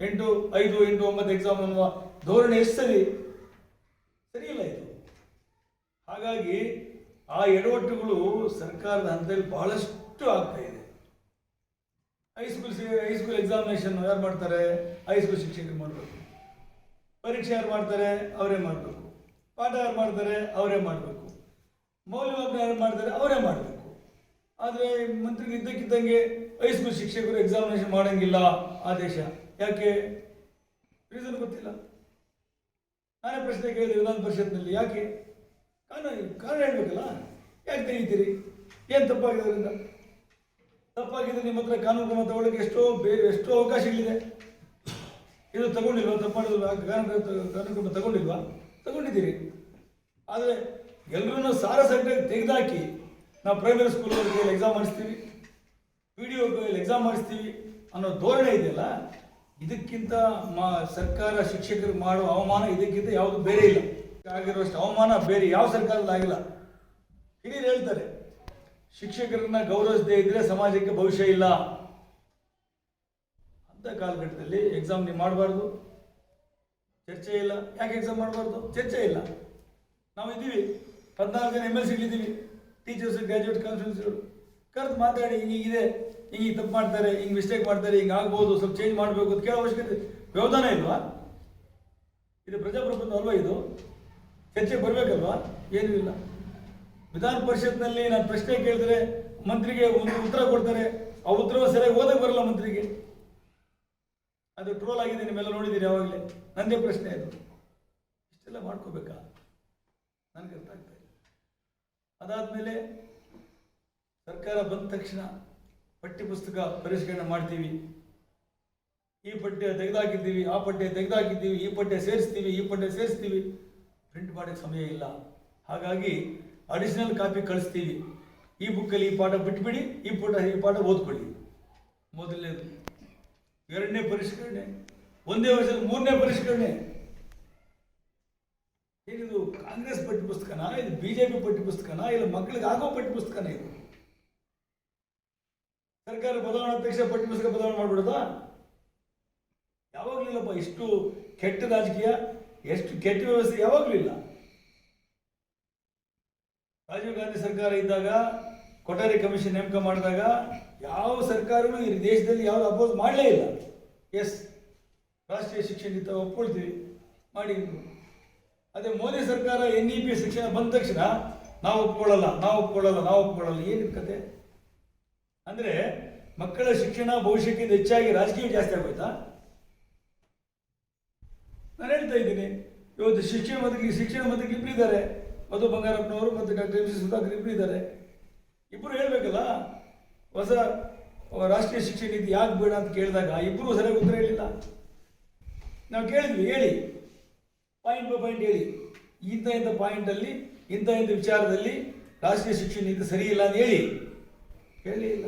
ಎಂಟು, ಐದು, ಎಂಟು, ಒಂಬತ್ತು ಎಕ್ಸಾಮ್ ಅನ್ನುವ ಧೋರಣೆ ಎಷ್ಟು ಸರಿ? ಸರಿಯಿಲ್ಲ ಇದು? ಹಾಗಾಗಿ ಆ ಎಡವಟ್ಟುಗಳು ಸರ್ಕಾರದ ಹಂತದಲ್ಲಿ ಬಹಳಷ್ಟು ಆಗ್ತಾ ಇದೆ. ಹೈಸ್ಕೂಲ್ ಹೈಸ್ಕೂಲ್ ಎಕ್ಸಾಮಿನೇಷನ್ ಯಾರು ಮಾಡ್ತಾರೆ? ಹೈಸ್ಕೂಲ್ ಶಿಕ್ಷಕರು ಮಾಡಬೇಕು. ಪರೀಕ್ಷೆ ಯಾರು ಮಾಡ್ತಾರೆ? ಅವರೇ ಮಾಡಬೇಕು. ಪಾಠ ಯಾರು ಮಾಡ್ತಾರೆ? ಅವರೇ ಮಾಡಬೇಕು. ಮೌಲ್ಯಮಾಪನ ಯಾರು ಮಾಡ್ತಾರೆ? ಅವರೇ ಮಾಡಬೇಕು. ಆದರೆ ಮಂತ್ರಿಗೆ ಇದ್ದಕ್ಕಿದ್ದಂಗೆ ಹೈಸ್ಕೂಲ್ ಶಿಕ್ಷಕರು ಎಕ್ಸಾಮಿನೇಷನ್ ಮಾಡೋಂಗಿಲ್ಲ ಆದೇಶ. ಯಾಕೆ? ರೀಸನ್ ಗೊತ್ತಿಲ್ಲ. ನಾನೇ ಪ್ರಶ್ನೆ ಕೇಳಿದೆ ವಿಧಾನ ಪರಿಷತ್ನಲ್ಲಿ. ಯಾಕೆ? ಕಾರಣ ಕಾರಣ ಹೇಳ್ಬೇಕಲ್ಲ? ಯಾಕೆ ತೆಗಿತೀರಿ ಏನು ತಪ್ಪಾಗಿದೆ ಅದರಿಂದ? ತಪ್ಪಾಗಿದೆ ನಿಮ್ಮ ಹತ್ರ ಕಾನೂನು ಕ್ರಮ ತಗೊಳ್ಳೋಕೆ ಎಷ್ಟೋ ಬೇರೆ ಎಷ್ಟೋ ಅವಕಾಶಗಳಿದೆ. ಇದು ತಗೊಂಡಿಲ್ವಾ? ತಪ್ಪು ಕಾರ್ಯಕ್ರಮ ತಗೊಂಡಿಲ್ವಾ? ತಗೊಂಡಿದ್ದೀರಿ. ಆದರೆ ಎಲ್ಲರನ್ನೂ ಸಾರಸಟ್ಟಾಗಿ ತೆಗೆದಾಕಿ ನಾವು ಪ್ರೈಮರಿ ಸ್ಕೂಲ್ ಎಕ್ಸಾಮ್ ಮಾಡಿಸ್ತೀವಿ ಪಿ ಡಿ ಒ ಎಕ್ಸಾಮ್ ಮಾಡಿಸ್ತೀವಿ ಅನ್ನೋ ಧೋರಣೆ ಇದೆಯಲ್ಲ, ಇದಕ್ಕಿಂತ ಮಾ, ಸರ್ಕಾರ ಶಿಕ್ಷಕರಿಗೆ ಮಾಡೋ ಅವಮಾನ ಇದಕ್ಕಿಂತ ಯಾವುದು ಬೇರೆ ಇಲ್ಲ. ಆಗಿರುವಷ್ಟು ಅವಮಾನ ಬೇರೆ ಯಾವ ಸರ್ಕಾರದಲ್ಲಿ ಆಗಿಲ್ಲ. ಹಿರಿಯರು ಹೇಳ್ತಾರೆ, ಶಿಕ್ಷಕರನ್ನ ಗೌರವಿಸದೇ ಇದ್ರೆ ಸಮಾಜಕ್ಕೆ ಭವಿಷ್ಯ ಇಲ್ಲ. ಅಂತ ಕಾಲಘಟ್ಟದಲ್ಲಿ ಎಕ್ಸಾಮ್ ನೀವು ಮಾಡಬಾರ್ದು. ಚರ್ಚೆ ಇಲ್ಲ. ಯಾಕೆ ಎಕ್ಸಾಮ್ ಮಾಡಬಾರ್ದು? ಚರ್ಚೆ ಇಲ್ಲ. ನಾವು ಇದ್ದೀವಿ. ಹದಿನಾಲ್ಕು ಜನ ಎಂ ಎಲ್ ಸಿಗಳಿದ್ದೀವಿ ಟೀಚರ್ಸ್ ಗ್ರಾಜುಯೇಟ್ ಕೌನ್ಸಿಲ್ಸ್ಗಳು ಕರೆದು ಮಾತಾಡಿ ಹಿಂಗಿದೆ ಹಿಂಗೆ ತಪ್ಪು ಮಾಡ್ತಾರೆ, ಹಿಂಗೆ ಮಿಸ್ಟೇಕ್ ಮಾಡ್ತಾರೆ, ಹಿಂಗೆ ಆಗ್ಬೋದು, ಸ್ವಲ್ಪ ಚೇಂಜ್ ಮಾಡಬೇಕು ಅಂತ ಕೇಳೋ ಅವಶ್ಯಕತೆ ವ್ಯವಧಾನ ಇಲ್ವಾ? ಇದು ಪ್ರಜಾಪ್ರಭುತ್ವ ಅಲ್ವಾ ಇದು? ಚರ್ಚೆ ಬರಬೇಕಲ್ವಾ? ಏನೂ ಇಲ್ಲ. ವಿಧಾನ ಪರಿಷತ್ನಲ್ಲಿ ನಾನು ಪ್ರಶ್ನೆ ಕೇಳಿದ್ರೆ ಮಂತ್ರಿಗೆ ಒಂದು ಉತ್ತರ ಕೊಡ್ತಾರೆ. ಆ ಉತ್ತರ ಸರಿಯಾಗಿ ಓದಕ್ಕೆ ಬರಲ್ಲ ಮಂತ್ರಿಗೆ. ಅದು ಟ್ರೋಲ್ ಆಗಿದೆ, ನಿಮ್ಮೆಲ್ಲ ನೋಡಿದ್ದೀರಿ ಯಾವಾಗಲೇ? ನಂದೇ ಪ್ರಶ್ನೆ ಅದು ಇಷ್ಟೆಲ್ಲ ಮಾಡ್ಕೋಬೇಕಾ? ನನಗೆ ಅರ್ಥ ಆಗ್ತಾ ಇಲ್ಲ. ಅದಾದಮೇಲೆ ಸರ್ಕಾರ ಬಂದ ತಕ್ಷಣ ಪಠ್ಯ ಪುಸ್ತಕ ಪರಿಷ್ಕರಣೆ ಮಾಡ್ತೀವಿ. ಈ ಪಠ್ಯ ತೆಗೆದಾಕಿದ್ದೀವಿ ಆ ಪಠ್ಯ ತೆಗೆದಾಕಿದ್ದೀವಿ ಈ ಪಠ್ಯ ಸೇರಿಸ್ತೀವಿ, ಈ ಪಠ್ಯ ಸೇರಿಸ್ತೀವಿ. ಪ್ರಿಂಟ್ ಮಾಡೋಕ್ಕೆ ಸಮಯ ಇಲ್ಲ. ಹಾಗಾಗಿ ಅಡಿಷನಲ್ ಕಾಪಿ ಕಳಿಸ್ತೀವಿ. ಈ ಬುಕ್ಕಲ್ಲಿ ಈ ಪಾಠ ಬಿಟ್ಬಿಡಿ, ಈ ಪಾಠ ಈ ಪಾಠ ಓದ್ಕೊಳ್ಳಿ. ಮೊದಲನೇದು. ಎರಡನೇ ಪರಿಷ್ಕರಣೆ, ಒಂದೇ ವರ್ಷದ ಮೂರನೇ ಪರಿಷ್ಕರಣೆ. ಏನಿದು ಕಾಂಗ್ರೆಸ್ ಪಠ್ಯ ಪುಸ್ತಕನ, ಇದು ಬಿಜೆಪಿ ಪಠ್ಯ ಪುಸ್ತಕನ, ಇಲ್ಲ ಮಕ್ಕಳಿಗೆ ಆಗೋ ಪಠ್ಯ ಪುಸ್ತಕನ ಇದು? ಸರ್ಕಾರ ಬದಲಾವಣೆ, ಅಧ್ಯಕ್ಷ ಪಠ್ಯ ಪುಸ್ತಕ ಬದಲಾವಣೆ ಮಾಡ್ಬಿಡೋದಾ ಯಾವಾಗಲೂ ಇಲ್ಲಪ್ಪ ಇಷ್ಟು ಕೆಟ್ಟ ರಾಜಕೀಯ, ಎಷ್ಟು ಕೆಟ್ಟ ವ್ಯವಸ್ಥೆ ಯಾವಾಗಲೂ ಇಲ್ಲ ರಾಜೀವ್ ಗಾಂಧಿ ಸರ್ಕಾರ ಇದ್ದಾಗ ಕೊಠಾರಿ ಕಮಿಷನ್ ನೇಮಕ ಮಾಡಿದಾಗ ಯಾವ ಸರ್ಕಾರವೂ ಈ ದೇಶದಲ್ಲಿ ಯಾವುದು ಅಪೋಸ್ ಮಾಡಲೇ ಇಲ್ಲ. ಎಸ್ ರಾಷ್ಟ್ರೀಯ ಶಿಕ್ಷಣ ನೀತಿ ಒಪ್ಕೊಳ್ತೀವಿ ಮಾಡಿ. ಅದೇ ಮೋದಿ ಸರ್ಕಾರ ಎನ್ ಇ ಪಿ ಶಿಕ್ಷಣ ಬಂದ ತಕ್ಷಣ ನಾವು ಒಪ್ಕೊಳ್ಳಲ್ಲ ನಾವು ಒಪ್ಕೊಳ್ಳಲ್ಲ ನಾವು ಒಪ್ಕೊಳ್ಳಲ್ಲ. ಏನು ಕತೆ? ಅಂದ್ರೆ ಮಕ್ಕಳ ಶಿಕ್ಷಣ ಭವಿಷ್ಯಕ್ಕಿಂತ ಹೆಚ್ಚಾಗಿ ರಾಜಕೀಯ ಜಾಸ್ತಿ ಆಗೋಯ್ತಾ? ನಾನು ಹೇಳ್ತಾ ಇದ್ದೀನಿ, ಇವತ್ತು ಶಿಕ್ಷಣ ಮಂತ್ರಿ ಶಿಕ್ಷಣ ಮಂತ್ರಿ ಇಬ್ಬರಿದ್ದಾರೆ ಮಧು ಬಂಗಾರಪ್ಪನವರು ಮತ್ತು ಡಾಕ್ಟರ್ ಎಂ ಸಿ ಸುಧಾಕರ್ ಇಬ್ರು ಇದ್ದಾರೆ. ಇಬ್ಬರು ಹೇಳ್ಬೇಕಲ್ಲ? ಹೊಸ ರಾಷ್ಟ್ರೀಯ ಶಿಕ್ಷಣ ನೀತಿ ಯಾಕೆ ಬೇಡ ಅಂತ ಕೇಳಿದಾಗ ಇಬ್ಬರು ಸರಿಯಾಗಿ ಉತ್ತರ ಹೇಳಿಲ್ಲ. ನಾವು ಕೇಳಿದ್ವಿ, ಹೇಳಿ. ಪಾಯಿಂಟ್ ಬೈ ಪಾಯಿಂಟ್ ಹೇಳಿ. ಇಂಥ ಇಂಥ ಪಾಯಿಂಟಲ್ಲಿ ಇಂಥ ಇಂಥ ವಿಚಾರದಲ್ಲಿ ರಾಷ್ಟ್ರೀಯ ಶಿಕ್ಷಣ ನೀತಿ ಸರಿ ಇಲ್ಲ ಅಂತ ಹೇಳಿ. ಹೇಳಲೇ ಇಲ್ಲ.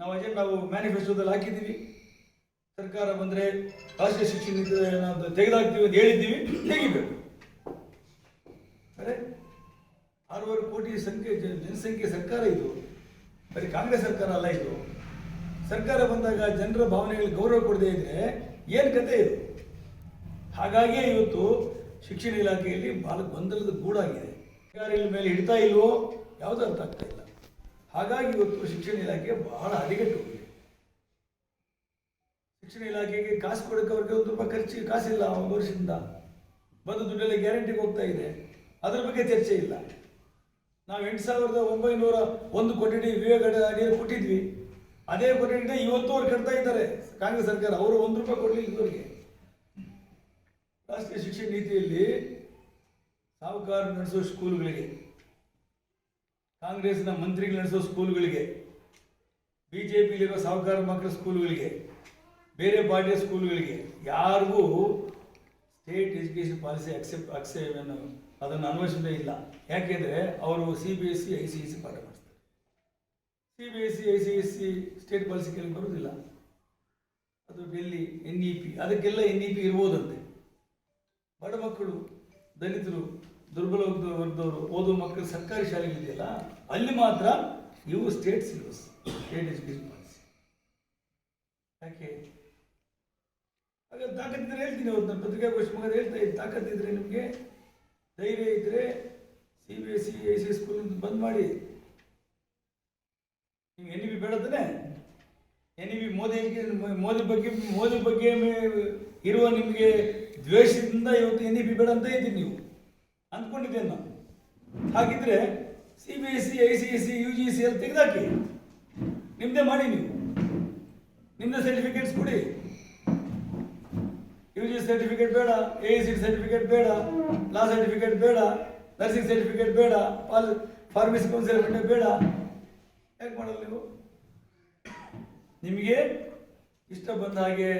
ನಾವು ಅಜೆ ನಾವು ಮ್ಯಾನಿಫೆಸ್ಟೋದಲ್ಲಿ ಹಾಕಿದ್ದೀವಿ. ಸರ್ಕಾರ ಬಂದರೆ ರಾಷ್ಟ್ರೀಯ ಶಿಕ್ಷಣ ನೀತಿ ನಾವು ತೆಗೆದಾಕ್ತೀವಿ ಅಂತ ಹೇಳಿದ್ದೀವಿ. ತೆಗಿಬೇಕು. ಅರೆ, ಆರೂವರೆ ಕೋಟಿ ಸಂಖ್ಯೆ, ಜನ- ಜನಸಂಖ್ಯೆ ಸರ್ಕಾರ ಇದು. ಬರೀ ಕಾಂಗ್ರೆಸ್ ಸರ್ಕಾರ ಅಲ್ಲ ಇದು. ಸರ್ಕಾರ ಬಂದಾಗ ಜನರ ಭಾವನೆಗಳಿಗೆ ಗೌರವ ಕೊಡದೇ ಇದ್ರೆ ಏನು ಕತೆ ಇದು? ಹಾಗಾಗಿಯೇ ಇವತ್ತು ಶಿಕ್ಷಣ ಇಲಾಖೆಯಲ್ಲಿ ಬಹಳ ಗೊಂದಲದ ಗೂಡಾಗಿದೆ. ಅಧಿಕಾರಿಗಳ ಮೇಲೆ ಹಿಡ್ತಾ ಇಲ್ವೋ ಯಾವುದೂ ಅರ್ಥ ಆಗ್ತಾ ಇಲ್ಲ. ಹಾಗಾಗಿ ಇವತ್ತು ಶಿಕ್ಷಣ ಇಲಾಖೆ ಬಹಳ ಅಡಿಗಟ್ಟು ಹೋಗಿದೆ. ಶಿಕ್ಷಣ ಇಲಾಖೆಗೆ ಕಾಸು ಕೊಡೋಕೆ ಅವ್ರಿಗೆ ಒಂದು ರೂಪಾಯಿ ಖರ್ಚು, ಕಾಸಿಲ್ಲ ಒಂದು ವರ್ಷದಿಂದ. ಬಂದು ದುಡ್ಡೆಲ್ಲ ಗ್ಯಾರಂಟಿಗೆ ಹೋಗ್ತಾ ಇದೆ. ಅದ್ರ ಬಗ್ಗೆ ಚರ್ಚೆ ಇಲ್ಲ. ನಾವು ಎಂಟು ಸಾವಿರದ ಒಂಬೈನೂರ ಒಂದು ವಿವೇಕ ಅಡಿಯಲ್ಲಿ ಕೊಟ್ಟಿದ್ವಿ. ಅದೇ ಕೊಠಡಿನ ಇವತ್ತು ಅವ್ರು ಕಟ್ತಾ ಇದ್ದಾರೆ. ಕಾಂಗ್ರೆಸ್ ಸರ್ಕಾರ, ಅವರು ಒಂದು ರೂಪಾಯಿ ಕೊಡಲಿಲ್ಲ ಇವರಿಗೆ ರಾಷ್ಟ್ರೀಯ ಶಿಕ್ಷಣ ನೀತಿಯಲ್ಲಿ ಸಾಹುಕಾರ ನಡೆಸೋ ಸ್ಕೂಲ್ಗಳಿಗೆ ಕಾಂಗ್ರೆಸ್ನ ಮಂತ್ರಿಗಳು ನಡೆಸೋ ಸ್ಕೂಲ್ಗಳಿಗೆ ಬಿ ಜೆ ಪಿಲಿರೋ ಸಾಹುಕಾರ ಮಕ್ಕಳ ಸ್ಕೂಲ್ಗಳಿಗೆ, ಬೇರೆ ಪಾರ್ಟಿಯ ಸ್ಕೂಲ್ಗಳಿಗೆ ಯಾರಿಗೂ state education policy accept accept ಅದನ್ನು ಅನ್ವಯಿಸೋದೇ ಇಲ್ಲ. ಯಾಕೆಂದರೆ ಅವರು C B S C I C S C ಪಾಠ ಮಾಡಿಸ್ತಾರೆ. C B S C I C S C state policy ಕೆಳಗೆ ಬರೋದಿಲ್ಲ. ಅದು ಡೆಲ್ಲಿ ಎನ್ ಇ ಪಿ ಅದಕ್ಕೆಲ್ಲ ಎನ್ ಇ ಪಿ ಇರ್ಬೋದಂತೆ. ಬಡ ಮಕ್ಕಳು, ದಲಿತರು ದುರ್ಬಲ ವರ್ಗದ- ವರ್ಗದವರು ಓದುವ ಮಕ್ಕಳು ಸರ್ಕಾರಿ ಶಾಲೆಗಳಿದೆಯಲ್ಲ ಅಲ್ಲಿ ಮಾತ್ರ ಇವು state syllabus state education policy ಯಾಕೆ? ಹಾಗೆ ತಾಕತ್ತಿದ್ರೆ ಹೇಳ್ತೀನಿ ಅವ್ರು, ನಾನು ಪತ್ರಿಕಾಗೋಷ್ಠಿ ಮಗ ಹೇಳ್ತಾ ತಾಕತ್ತಿದ್ರೆ ನಿಮಗೆ ಧೈರ್ಯ ಇದ್ದರೆ C B S C I C school ಬಂದ್ ಮಾಡಿ. ನೀವು N E B N E B Modi Modi ಬಗ್ಗೆ ಮೋದಿ ಬಗ್ಗೆ ಇರುವ ನಿಮಗೆ ದ್ವೇಷದಿಂದ ಇವತ್ತು ಎನ್ ಇ ಬಿ ಬೇಡ ಅಂತ ಇದ್ದೀನಿ ನೀವು. ಅಂದ್ಕೊಂಡಿದ್ದೇನೆ ನಾನು. ಹಾಗಿದ್ರೆ C B S C I C S C U G C ಎಲ್ಲ ತೆಗೆದಾಕಿ. ನಿಮ್ಮದೇ ಮಾಡಿ ನೀವು. ನಿಮ್ಮದೇ ಸರ್ಟಿಫಿಕೇಟ್ಸ್ ಕೊಡಿ. ಸರ್ಟಿಫಿಕೇಟ್ ಬೇಡ ಎ ಸಿ ಸರ್ಟಿಫಿಕೇಟ್ ಬೇಡ ಲಾ ಸರ್ಟಿಫಿಕೇಟ್ ಬೇಡ ನರ್ಸಿಂಗ್ ಸರ್ಟಿಫಿಕೇಟ್ ಬೇಡ ಪಾಲ್ ಫಾರ್ಮಸಿ ಕೌನ್ಸಿಲ್ ಬೇಡ. ಯಾಕೆ ಮಾಡಲ್ಲ ನೀವು? ನಿಮಗೆ ಇಷ್ಟ ಬಂದ ಹಾಗೆ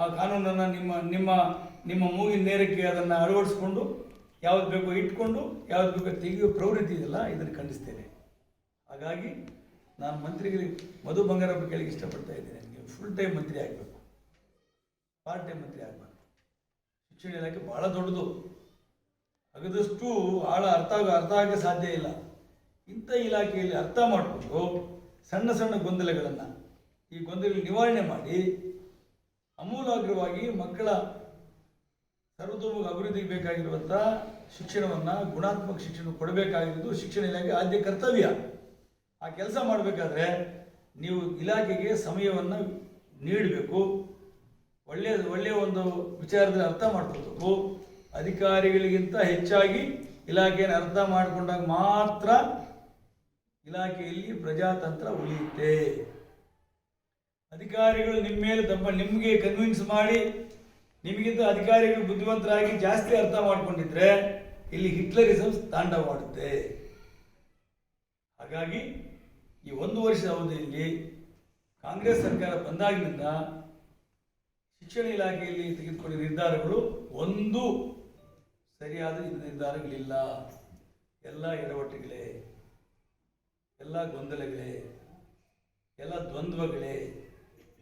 ಆ ಕಾನೂನನ್ನು ನಿಮ್ಮ ನಿಮ್ಮ ನಿಮ್ಮ ಮೂಗಿನ ನೇರಕ್ಕೆ ಅದನ್ನು ಅಳವಡಿಸ್ಕೊಂಡು, ಯಾವ್ದು ಬೇಕೋ ಇಟ್ಕೊಂಡು, ಯಾವ್ದು ಬೇಕೋ ತೆಗೆಯುವ ಪ್ರವೃತ್ತಿ ಇದೆಯಲ್ಲ, ಇದನ್ನು ಖಂಡಿಸ್ತೇನೆ. ಹಾಗಾಗಿ ನಾನು ಮಂತ್ರಿಗಳಿಗೆ, ಮಧು ಬಂಗಾರಪ್ಪ ಕೇಳಿಗೆ ಇಷ್ಟಪಡ್ತಾ ಇದ್ದೇನೆ. ನೀವು ಫುಲ್ ಟೈಮ್ ಮಂತ್ರಿ ಆಗಬೇಕು. ಪಾರ್ಟ್ ಟೈಮ್ ಮಂತ್ರಿ ಆಗಬಾರ್ದು ಶಿಕ್ಷಣ ಇಲಾಖೆ ಬಹಳ ದೊಡ್ಡದು. ಅಗದಷ್ಟು ಆಳ ಅರ್ಥ ಆಗ ಅರ್ಥ ಆಗಕ್ಕೆ ಸಾಧ್ಯ ಇಲ್ಲ. ಇಂಥ ಇಲಾಖೆಯಲ್ಲಿ ಅರ್ಥ ಮಾಡಿಕೊಂಡು ಸಣ್ಣ ಸಣ್ಣ ಗೊಂದಲಗಳನ್ನು ಈ ಗೊಂದಲ ನಿವಾರಣೆ ಮಾಡಿ ಅಮೂಲಾಗ್ರವಾಗಿ ಮಕ್ಕಳ ಸರ್ವತೋಮುಖ ಅಭಿವೃದ್ಧಿಗೆ ಬೇಕಾಗಿರುವಂಥ ಶಿಕ್ಷಣವನ್ನು, ಗುಣಾತ್ಮಕ ಶಿಕ್ಷಣ ಕೊಡಬೇಕಾಗಿರೋದು ಶಿಕ್ಷಣ ಇಲಾಖೆ ಆದ್ಯ ಕರ್ತವ್ಯ. ಆ ಕೆಲಸ ಮಾಡಬೇಕಾದ್ರೆ ನೀವು ಇಲಾಖೆಗೆ ಸಮಯವನ್ನು ನೀಡಬೇಕು. ಒಳ್ಳೆಯ ಒಳ್ಳೆಯ ಒಂದು ವಿಚಾರದಲ್ಲಿ ಅರ್ಥ ಮಾಡ್ಕೋಬೇಕು ಅಧಿಕಾರಿಗಳಿಗಿಂತ ಹೆಚ್ಚಾಗಿ ಇಲಾಖೆಯನ್ನು ಅರ್ಥ ಮಾಡಿಕೊಂಡಾಗ ಮಾತ್ರ ಇಲಾಖೆಯಲ್ಲಿ ಪ್ರಜಾತಂತ್ರ ಉಳಿಯುತ್ತೆ. ಅಧಿಕಾರಿಗಳು ನಿಮ್ಮ ಮೇಲೆ ತಮ್ಮ ನಿಮಗೆ ಕನ್ವಿನ್ಸ್ ಮಾಡಿ, ನಿಮಗಿಂತ ಅಧಿಕಾರಿಗಳು ಬುದ್ಧಿವಂತರಾಗಿ ಜಾಸ್ತಿ ಅರ್ಥ ಮಾಡಿಕೊಂಡಿದ್ರೆ ಇಲ್ಲಿ ಹಿಟ್ಲರಿಸಮ್ ತಾಂಡವಾಡುತ್ತೆ. ಹಾಗಾಗಿ ಈ ಒಂದು ವರ್ಷದ ಅವಧಿಯಲ್ಲಿ ಕಾಂಗ್ರೆಸ್ ಸರ್ಕಾರ ಬಂದಾಗಿನಿಂದ ಶಿಕ್ಷಣ ಇಲಾಖೆಯಲ್ಲಿ ತೆಗೆದುಕೊಂಡ ನಿರ್ಧಾರಗಳು ಒಂದು, ಸರಿಯಾದ ನಿರ್ಧಾರಗಳಿಲ್ಲ. ಎಲ್ಲ ಎಡವಟ್ಟುಗಳೇ, ಎಲ್ಲ ಗೊಂದಲಗಳೇ, ಎಲ್ಲ ದ್ವಂದ್ವಗಳೇ.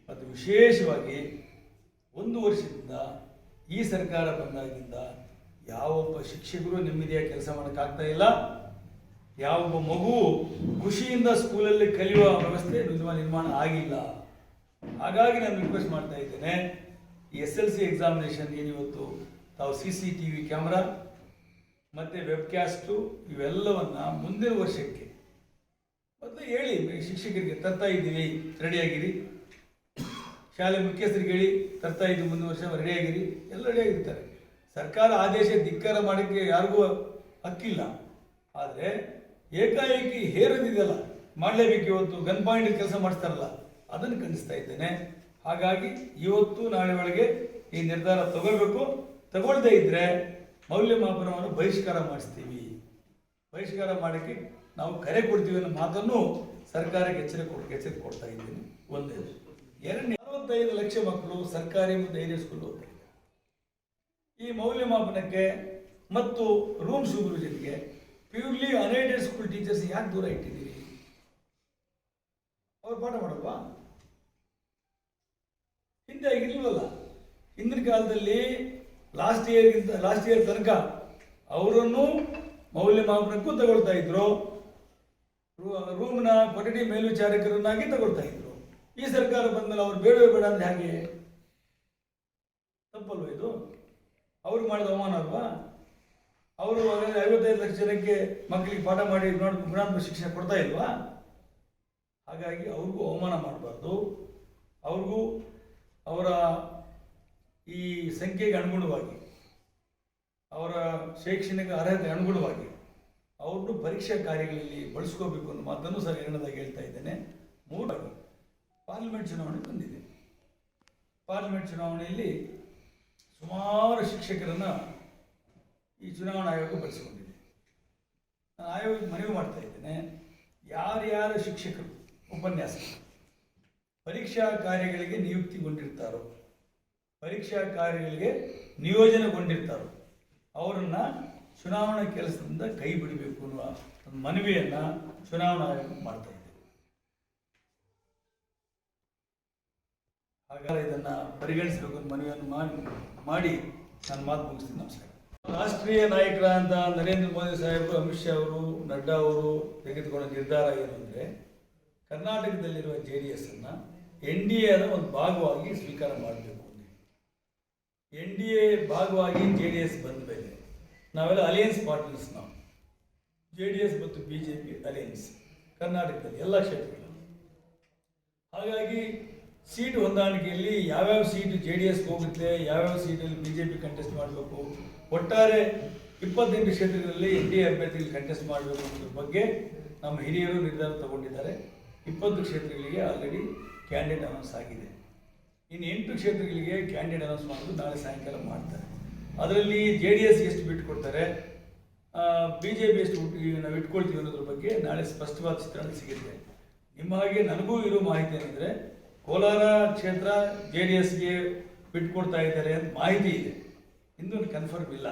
ಮತ್ತು ವಿಶೇಷವಾಗಿ ಒಂದು ವರ್ಷದಿಂದ ಈ ಸರ್ಕಾರ ಬಂದಾಗಿಂದ ಯಾವೊಬ್ಬ ಶಿಕ್ಷಕರು ನೆಮ್ಮದಿಯಾಗಿ ಕೆಲಸ ಮಾಡೋಕ್ಕಾಗ್ತಾ ಇಲ್ಲ. ಯಾವೊಬ್ಬ ಮಗು ಖುಷಿಯಿಂದ ಸ್ಕೂಲಲ್ಲಿ ಕಲಿಯುವ ವ್ಯವಸ್ಥೆ ನಿರ್ಮಾಣ ಆಗಿಲ್ಲ. ಹಾಗಾಗಿ ನಾನು ರಿಕ್ವೆಸ್ಟ್ ಮಾಡ್ತಾ ಇದ್ದೇನೆ. ಎಸ್ ಎಲ್ ಸಿ ಎಕ್ಸಾಮಿನೇಷನ್ ಏನಿವತ್ತು ತಾವು C C T V camera ಮತ್ತು ವೆಬ್ಕ್ಯಾಸ್ಟು ಇವೆಲ್ಲವನ್ನ ಮುಂದಿನ ವರ್ಷಕ್ಕೆ ಮೊದಲು ಹೇಳಿ ಶಿಕ್ಷಕರಿಗೆ ತರ್ತಾ ಇದ್ದೀವಿ, ರೆಡಿಯಾಗಿರಿ. ಶಾಲೆ ಮುಖ್ಯಸ್ಥರಿಗೆ ಹೇಳಿ ತರ್ತಾ ಇದ್ದೀವಿ, ಮುಂದಿನ ವರ್ಷ ರೆಡಿಯಾಗಿರಿ. ಎಲ್ಲ ರೆಡಿಯಾಗಿರ್ತಾರೆ. ಸರ್ಕಾರ ಆದೇಶ ಧಿಕ್ಕಾರ ಮಾಡೋಕ್ಕೆ ಯಾರಿಗೂ ಹಕ್ಕಿಲ್ಲ. ಆದರೆ ಏಕಾಏಕಿ ಹೇರೋದಿದೆಯಲ್ಲ, ಮಾಡಲೇಬೇಕು ಇವತ್ತು ಗನ್ ಪಾಯಿಂಟ್ ಕೆಲಸ ಮಾಡಿಸ್ತಾರಲ್ಲ, ಅದನ್ನು ಕನಿಸ್ತಾ ಇದ್ದೇನೆ. ಹಾಗಾಗಿ ಇವತ್ತು ನಾಳೆ ಒಳಗೆ ಈ ನಿರ್ಧಾರ ತಗೋಬೇಕು ತಗೊಳ್ದೇ ಇದ್ರೆ ಮೌಲ್ಯಮಾಪನವನ್ನು ಬಹಿಷ್ಕಾರ ಮಾಡಿಸ್ತೀವಿ. ಬಹಿಷ್ಕಾರ ಮಾಡೋಕ್ಕೆ ನಾವು ಕರೆ ಕೊಡ್ತೀವಿ ಅನ್ನೋ ಮಾತನ್ನು ಸರ್ಕಾರಕ್ಕೆ ಎಚ್ಚರಿಕೆ ಎಚ್ಚರಿಕೆ ಕೊಡ್ತಾ ಇದ್ದೀನಿ. ಒಂದೇ ಎರಡನೇ, ಅರವತ್ತೈದು ಲಕ್ಷ ಮಕ್ಕಳು ಸರ್ಕಾರಿ ಮತ್ತು ಹಿರಿಯ ಸ್ಕೂಲ್ ಈ ಮೌಲ್ಯಮಾಪನಕ್ಕೆ ಮತ್ತು ರೂಮ್ ಸೂಪರ್ವಿಷನ್ಗೆ ಪ್ಯೂರ್ಲಿ ಅನ್ಎಡೆಡ್ ಸ್ಕೂಲ್ ಟೀಚರ್ಸ್ ಯಾಕೆ ದೂರ ಇಟ್ಟಿದ್ದೀರಿ? ಅವ್ರು ಪಾಠ ಮಾಡಲ್ವಾ? ಹಿಂದೆ ಆಗಿರ್ಲಿಲ್ಲ ಹಿಂದಿನ ಕಾಲದಲ್ಲಿ ಲಾಸ್ಟ್ ಇಯರ್ಗಿಂತ ಲಾಸ್ಟ್ ಇಯರ್ ತನಕ ಅವರನ್ನು ಮೌಲ್ಯಮಾಪನಕ್ಕೂ ತಗೊಳ್ತಾ ಇದ್ರು. ರೂಮ್ನ ಕೊಠಡಿ ಮೇಲ್ವಿಚಾರಕರನ್ನಾಗಿ ತಗೊಳ್ತಾ ಇದ್ರು. ಈ ಸರ್ಕಾರ ಬಂದಮೇಲೆ ಅವ್ರು ಬೇಡವೇ ಬೇಡ ಅಂದ್ರೆ ಹೇಗೆ? ತಪ್ಪಲ್ವ ಇದು? ಅವ್ರು ಮಾಡಿದ ಅವಮಾನ ಅಲ್ವಾ? ಅವರು ಐವತ್ತೈದು ಲಕ್ಷ ಜನಕ್ಕೆ ಮಕ್ಕಳಿಗೆ ಪಾಠ ಮಾಡಿ ಗುಣಾತ್ಮಕ ಶಿಕ್ಷಣ ಕೊಡ್ತಾ ಇಲ್ವಾ? ಹಾಗಾಗಿ ಅವ್ರಿಗೂ ಅವಮಾನ ಮಾಡಬಾರ್ದು. ಅವ್ರಿಗೂ ಅವರ ಈ ಸಂಖ್ಯೆಗೆ ಅನುಗುಣವಾಗಿ, ಅವರ ಶೈಕ್ಷಣಿಕ ಅರ್ಹತೆ ಅನುಗುಣವಾಗಿ ಅವ್ರನ್ನು ಪರೀಕ್ಷಾ ಕಾರ್ಯಗಳಲ್ಲಿ ಬಳಸ್ಕೋಬೇಕು ಅನ್ನೋ ಮಾತನ್ನು ಸರ್ ಎರಡನೇದಾಗಿ ಹೇಳ್ತಾ ಇದ್ದೇನೆ. ಮೂರಾಗಿ ಪಾರ್ಲಿಮೆಂಟ್ ಚುನಾವಣೆ ಬಂದಿದೆ. ಪಾರ್ಲಿಮೆಂಟ್ ಚುನಾವಣೆಯಲ್ಲಿ ಸುಮಾರು ಶಿಕ್ಷಕರನ್ನು ಈ ಚುನಾವಣಾ ಆಯೋಗ ಬಳಸಿಕೊಂಡಿದೆ. ನಾನು ಆಯೋಗಕ್ಕೆ ಮನವಿ ಮಾಡ್ತಾ ಇದ್ದೇನೆ, ಯಾರ್ಯಾರ ಶಿಕ್ಷಕರು, ಉಪನ್ಯಾಸಕರು ಪರೀಕ್ಷಾ ಕಾರ್ಯಗಳಿಗೆ ನಿಯುಕ್ತಿಗೊಂಡಿರ್ತಾರೋ ಪರೀಕ್ಷಾ ಕಾರ್ಯಗಳಿಗೆ ನಿಯೋಜನೆಗೊಂಡಿರ್ತಾರೋ, ಅವರನ್ನ ಚುನಾವಣಾ ಕೆಲಸದಿಂದ ಕೈ ಬಿಡಬೇಕು ಅನ್ನುವ ಒಂದು ಮನವಿಯನ್ನ ಚುನಾವಣಾ ಆಯೋಗ ಮಾಡ್ತಾ ಇದೆ. ಹಾಗಾದ್ರೆ ಇದನ್ನ ಪರಿಗಣಿಸಬೇಕು ಮನವಿಯನ್ನು ಮಾಡಿ ಮಾಡಿ ನಾನು ಮಾತು ಮುಗಿಸ್ತೀನಿ. ನಮಸ್ಕಾರ. ರಾಷ್ಟ್ರೀಯ ನಾಯಕರ ಅಂತ ನರೇಂದ್ರ ಮೋದಿ ಸಾಹೇಬರು ಅಮಿತ್ ಶಾ ಅವರು, ನಡ್ಡಾ ಅವರು ತೆಗೆದುಕೊಂಡ ನಿರ್ಧಾರ ಏನು ಅಂದರೆ, ಕರ್ನಾಟಕದಲ್ಲಿರುವ ಜೆ ಡಿ ಎಸ್ ಅನ್ನ ಎನ್ ಡಿ ಎನ ಒಂದು ಭಾಗವಾಗಿ ಸ್ವೀಕಾರ ಮಾಡಬೇಕು. ಎನ್ ಡಿ ಎ ಭಾಗವಾಗಿ ಜೆ ಡಿ ಎಸ್ ಬಂದ ಮೇಲೆ ನಾವೆಲ್ಲ ಅಲಿಯನ್ಸ್ ಪಾರ್ಟ್ನರ್ಸ್ ನಾವು. ಜೆ ಡಿ ಎಸ್ ಮತ್ತು ಬಿ ಜೆ ಪಿ ಅಲಿಯನ್ಸ್, ಕರ್ನಾಟಕದಲ್ಲಿ ಎಲ್ಲ ಕ್ಷೇತ್ರಗಳಲ್ಲಿ ಹಾಗಾಗಿ ಸೀಟ್ ಹೊಂದಾಣಿಕೆಯಲ್ಲಿ ಯಾವ್ಯಾವ ಸೀಟು ಜೆ ಡಿ ಎಸ್ ಹೋಗುತ್ತೆ, ಯಾವ್ಯಾವ ಸೀಟಲ್ಲಿ ಬಿ ಜೆ ಪಿ ಕಂಟೆಸ್ಟ್ ಮಾಡಬೇಕು, ಒಟ್ಟಾರೆ ಇಪ್ಪತ್ತೆಂಟು ಕ್ಷೇತ್ರಗಳಲ್ಲಿ ಎನ್ ಡಿ ಎ ಅಭ್ಯರ್ಥಿಗಳು ಕಂಟೆಸ್ಟ್ ಮಾಡಬೇಕು ಅನ್ನೋದ್ರ ಬಗ್ಗೆ ನಮ್ಮ ಹಿರಿಯರು ನಿರ್ಧಾರ ತಗೊಂಡಿದ್ದಾರೆ. ಇಪ್ಪತ್ತು ಕ್ಷೇತ್ರಗಳಿಗೆ ಆಲ್ರೆಡಿ ಕ್ಯಾಂಡಿಡೇಟ್ ಅನೌನ್ಸ್ ಆಗಿದೆ. ಇನ್ನು ಎಂಟು ಕ್ಷೇತ್ರಗಳಿಗೆ ಕ್ಯಾಂಡಿಡೇಟ್ ಅನೌನ್ಸ್ ಮಾಡೋದು ನಾಳೆ ಸಾಯಂಕಾಲ ಮಾಡ್ತಾರೆ. ಅದರಲ್ಲಿ ಜೆ ಡಿ ಎಸ್ ಎಷ್ಟು ಬಿಟ್ಟು ಕೊಡ್ತಾರೆ? ಬಿ ಜೆ ಪಿ ಎಷ್ಟು ನಾವು ಇಟ್ಕೊಳ್ತೀವಿ ಅನ್ನೋದ್ರ ಬಗ್ಗೆ ನಾಳೆ ಸ್ಪಷ್ಟವಾದ ಚಿತ್ರಣ ಸಿಗುತ್ತೆ. ನಿಮ್ಮ ಹಾಗೆ ನನಗೂ ಇರೋ ಮಾಹಿತಿ ಏನಂದರೆ, ಕೋಲಾರ ಕ್ಷೇತ್ರ ಜೆ ಡಿ ಎಸ್ಗೆ ಬಿಟ್ಕೊಡ್ತಾ ಇದ್ದಾರೆ ಅಂತ ಮಾಹಿತಿ ಇದೆ. ಇನ್ನೂ ಕನ್ಫರ್ಮ್ ಇಲ್ಲ.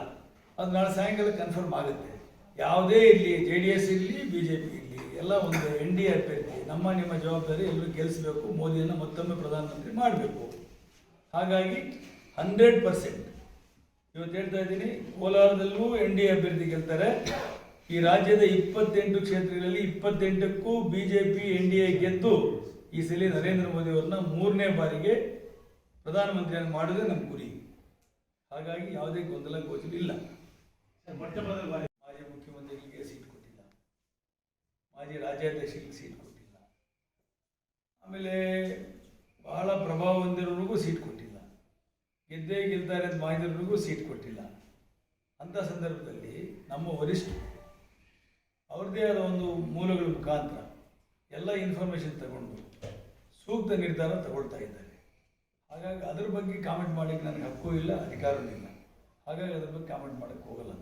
ಅದು ನಾಳೆ ಸಾಯಂಕಾಲ ಕನ್ಫರ್ಮ್ ಆಗುತ್ತೆ. ಯಾವುದೇ ಇರಲಿ ಜೆ ಡಿ ಎಸ್ ಇರಲಿ ಬಿ ಜೆ ಪಿ ಇರಲಿ, ಎಲ್ಲ ಒಂದು ಎನ್ ಡಿ ಅಭ್ಯರ್ಥಿ ನಮ್ಮ ನಿಮ್ಮ ಜವಾಬ್ದಾರಿ ಎಲ್ಲರೂ ಗೆಲ್ಲಿಸಬೇಕು ಮೋದಿಯನ್ನು ಮತ್ತೊಮ್ಮೆ ಪ್ರಧಾನಮಂತ್ರಿ ಮಾಡಬೇಕು. ಹಾಗಾಗಿ ಹಂಡ್ರೆಡ್ ಪರ್ಸೆಂಟ್ ಇವತ್ತು ಹೇಳ್ತಾ ಇದ್ದೀನಿ ಕೋಲಾರದಲ್ಲೂ ಎನ್ ಡಿ ಅಭ್ಯರ್ಥಿ ಗೆಲ್ತಾರೆ. ಈ ರಾಜ್ಯದ ಇಪ್ಪತ್ತೆಂಟು ಕ್ಷೇತ್ರಗಳಲ್ಲಿ ಇಪ್ಪತ್ತೆಂಟಕ್ಕೂ B J P N D A ಗೆದ್ದು ಈ ಸಲ ನರೇಂದ್ರ ಮೋದಿ ಅವರನ್ನ ಮೂರನೇ ಬಾರಿಗೆ ಪ್ರಧಾನಮಂತ್ರಿಯನ್ನು ಮಾಡೋದೇ ನಮ್ಮ ಗುರಿ. ಹಾಗಾಗಿ ಯಾವುದೇ ಗೊಂದಲ ಗೋಚರ ಇಲ್ಲ ಮಾಜಿ ಮುಖ್ಯಮಂತ್ರಿಗಳಿಗೆ ಸೀಟ್ ಕೊಟ್ಟಿಲ್ಲ. ಮಾಜಿ ರಾಜ್ಯಾಧ್ಯಕ್ಷರಿಗೆ ಸೀಟ್ ಆಮೇಲೆ ಬಹಳ ಪ್ರಭಾವ ಹೊಂದಿರೋರಿಗೂ ಸೀಟ್ ಕೊಟ್ಟಿಲ್ಲ. ಗೆದ್ದೇ ಗೆಲ್ತಾರೆ ಅಂತ ಮಾಡಿದ್ರಿಗೂ ಸೀಟ್ ಕೊಟ್ಟಿಲ್ಲ. ಅಂಥ ಸಂದರ್ಭದಲ್ಲಿ ನಮ್ಮ ವರಿಷ್ಠ ಅವ್ರದ್ದೇ ಆದ ಒಂದು ಮೂಲಗಳ ಮುಖಾಂತರ ಎಲ್ಲ ಇನ್ಫಾರ್ಮೇಷನ್ ತಗೊಂಡು ಸೂಕ್ತ ನಿರ್ಧಾರ ತಗೊಳ್ತಾ ಇದ್ದಾರೆ. ಹಾಗಾಗಿ ಅದ್ರ ಬಗ್ಗೆ ಕಾಮೆಂಟ್ ಮಾಡಲಿಕ್ಕೆ ನನಗೆ ಹಕ್ಕು ಇಲ್ಲ ಅಧಿಕಾರವೂ ಇಲ್ಲ. ಹಾಗಾಗಿ ಅದ್ರ ಬಗ್ಗೆ ಕಾಮೆಂಟ್ ಮಾಡೋಕ್ಕೆ ಹೋಗಲ್ಲ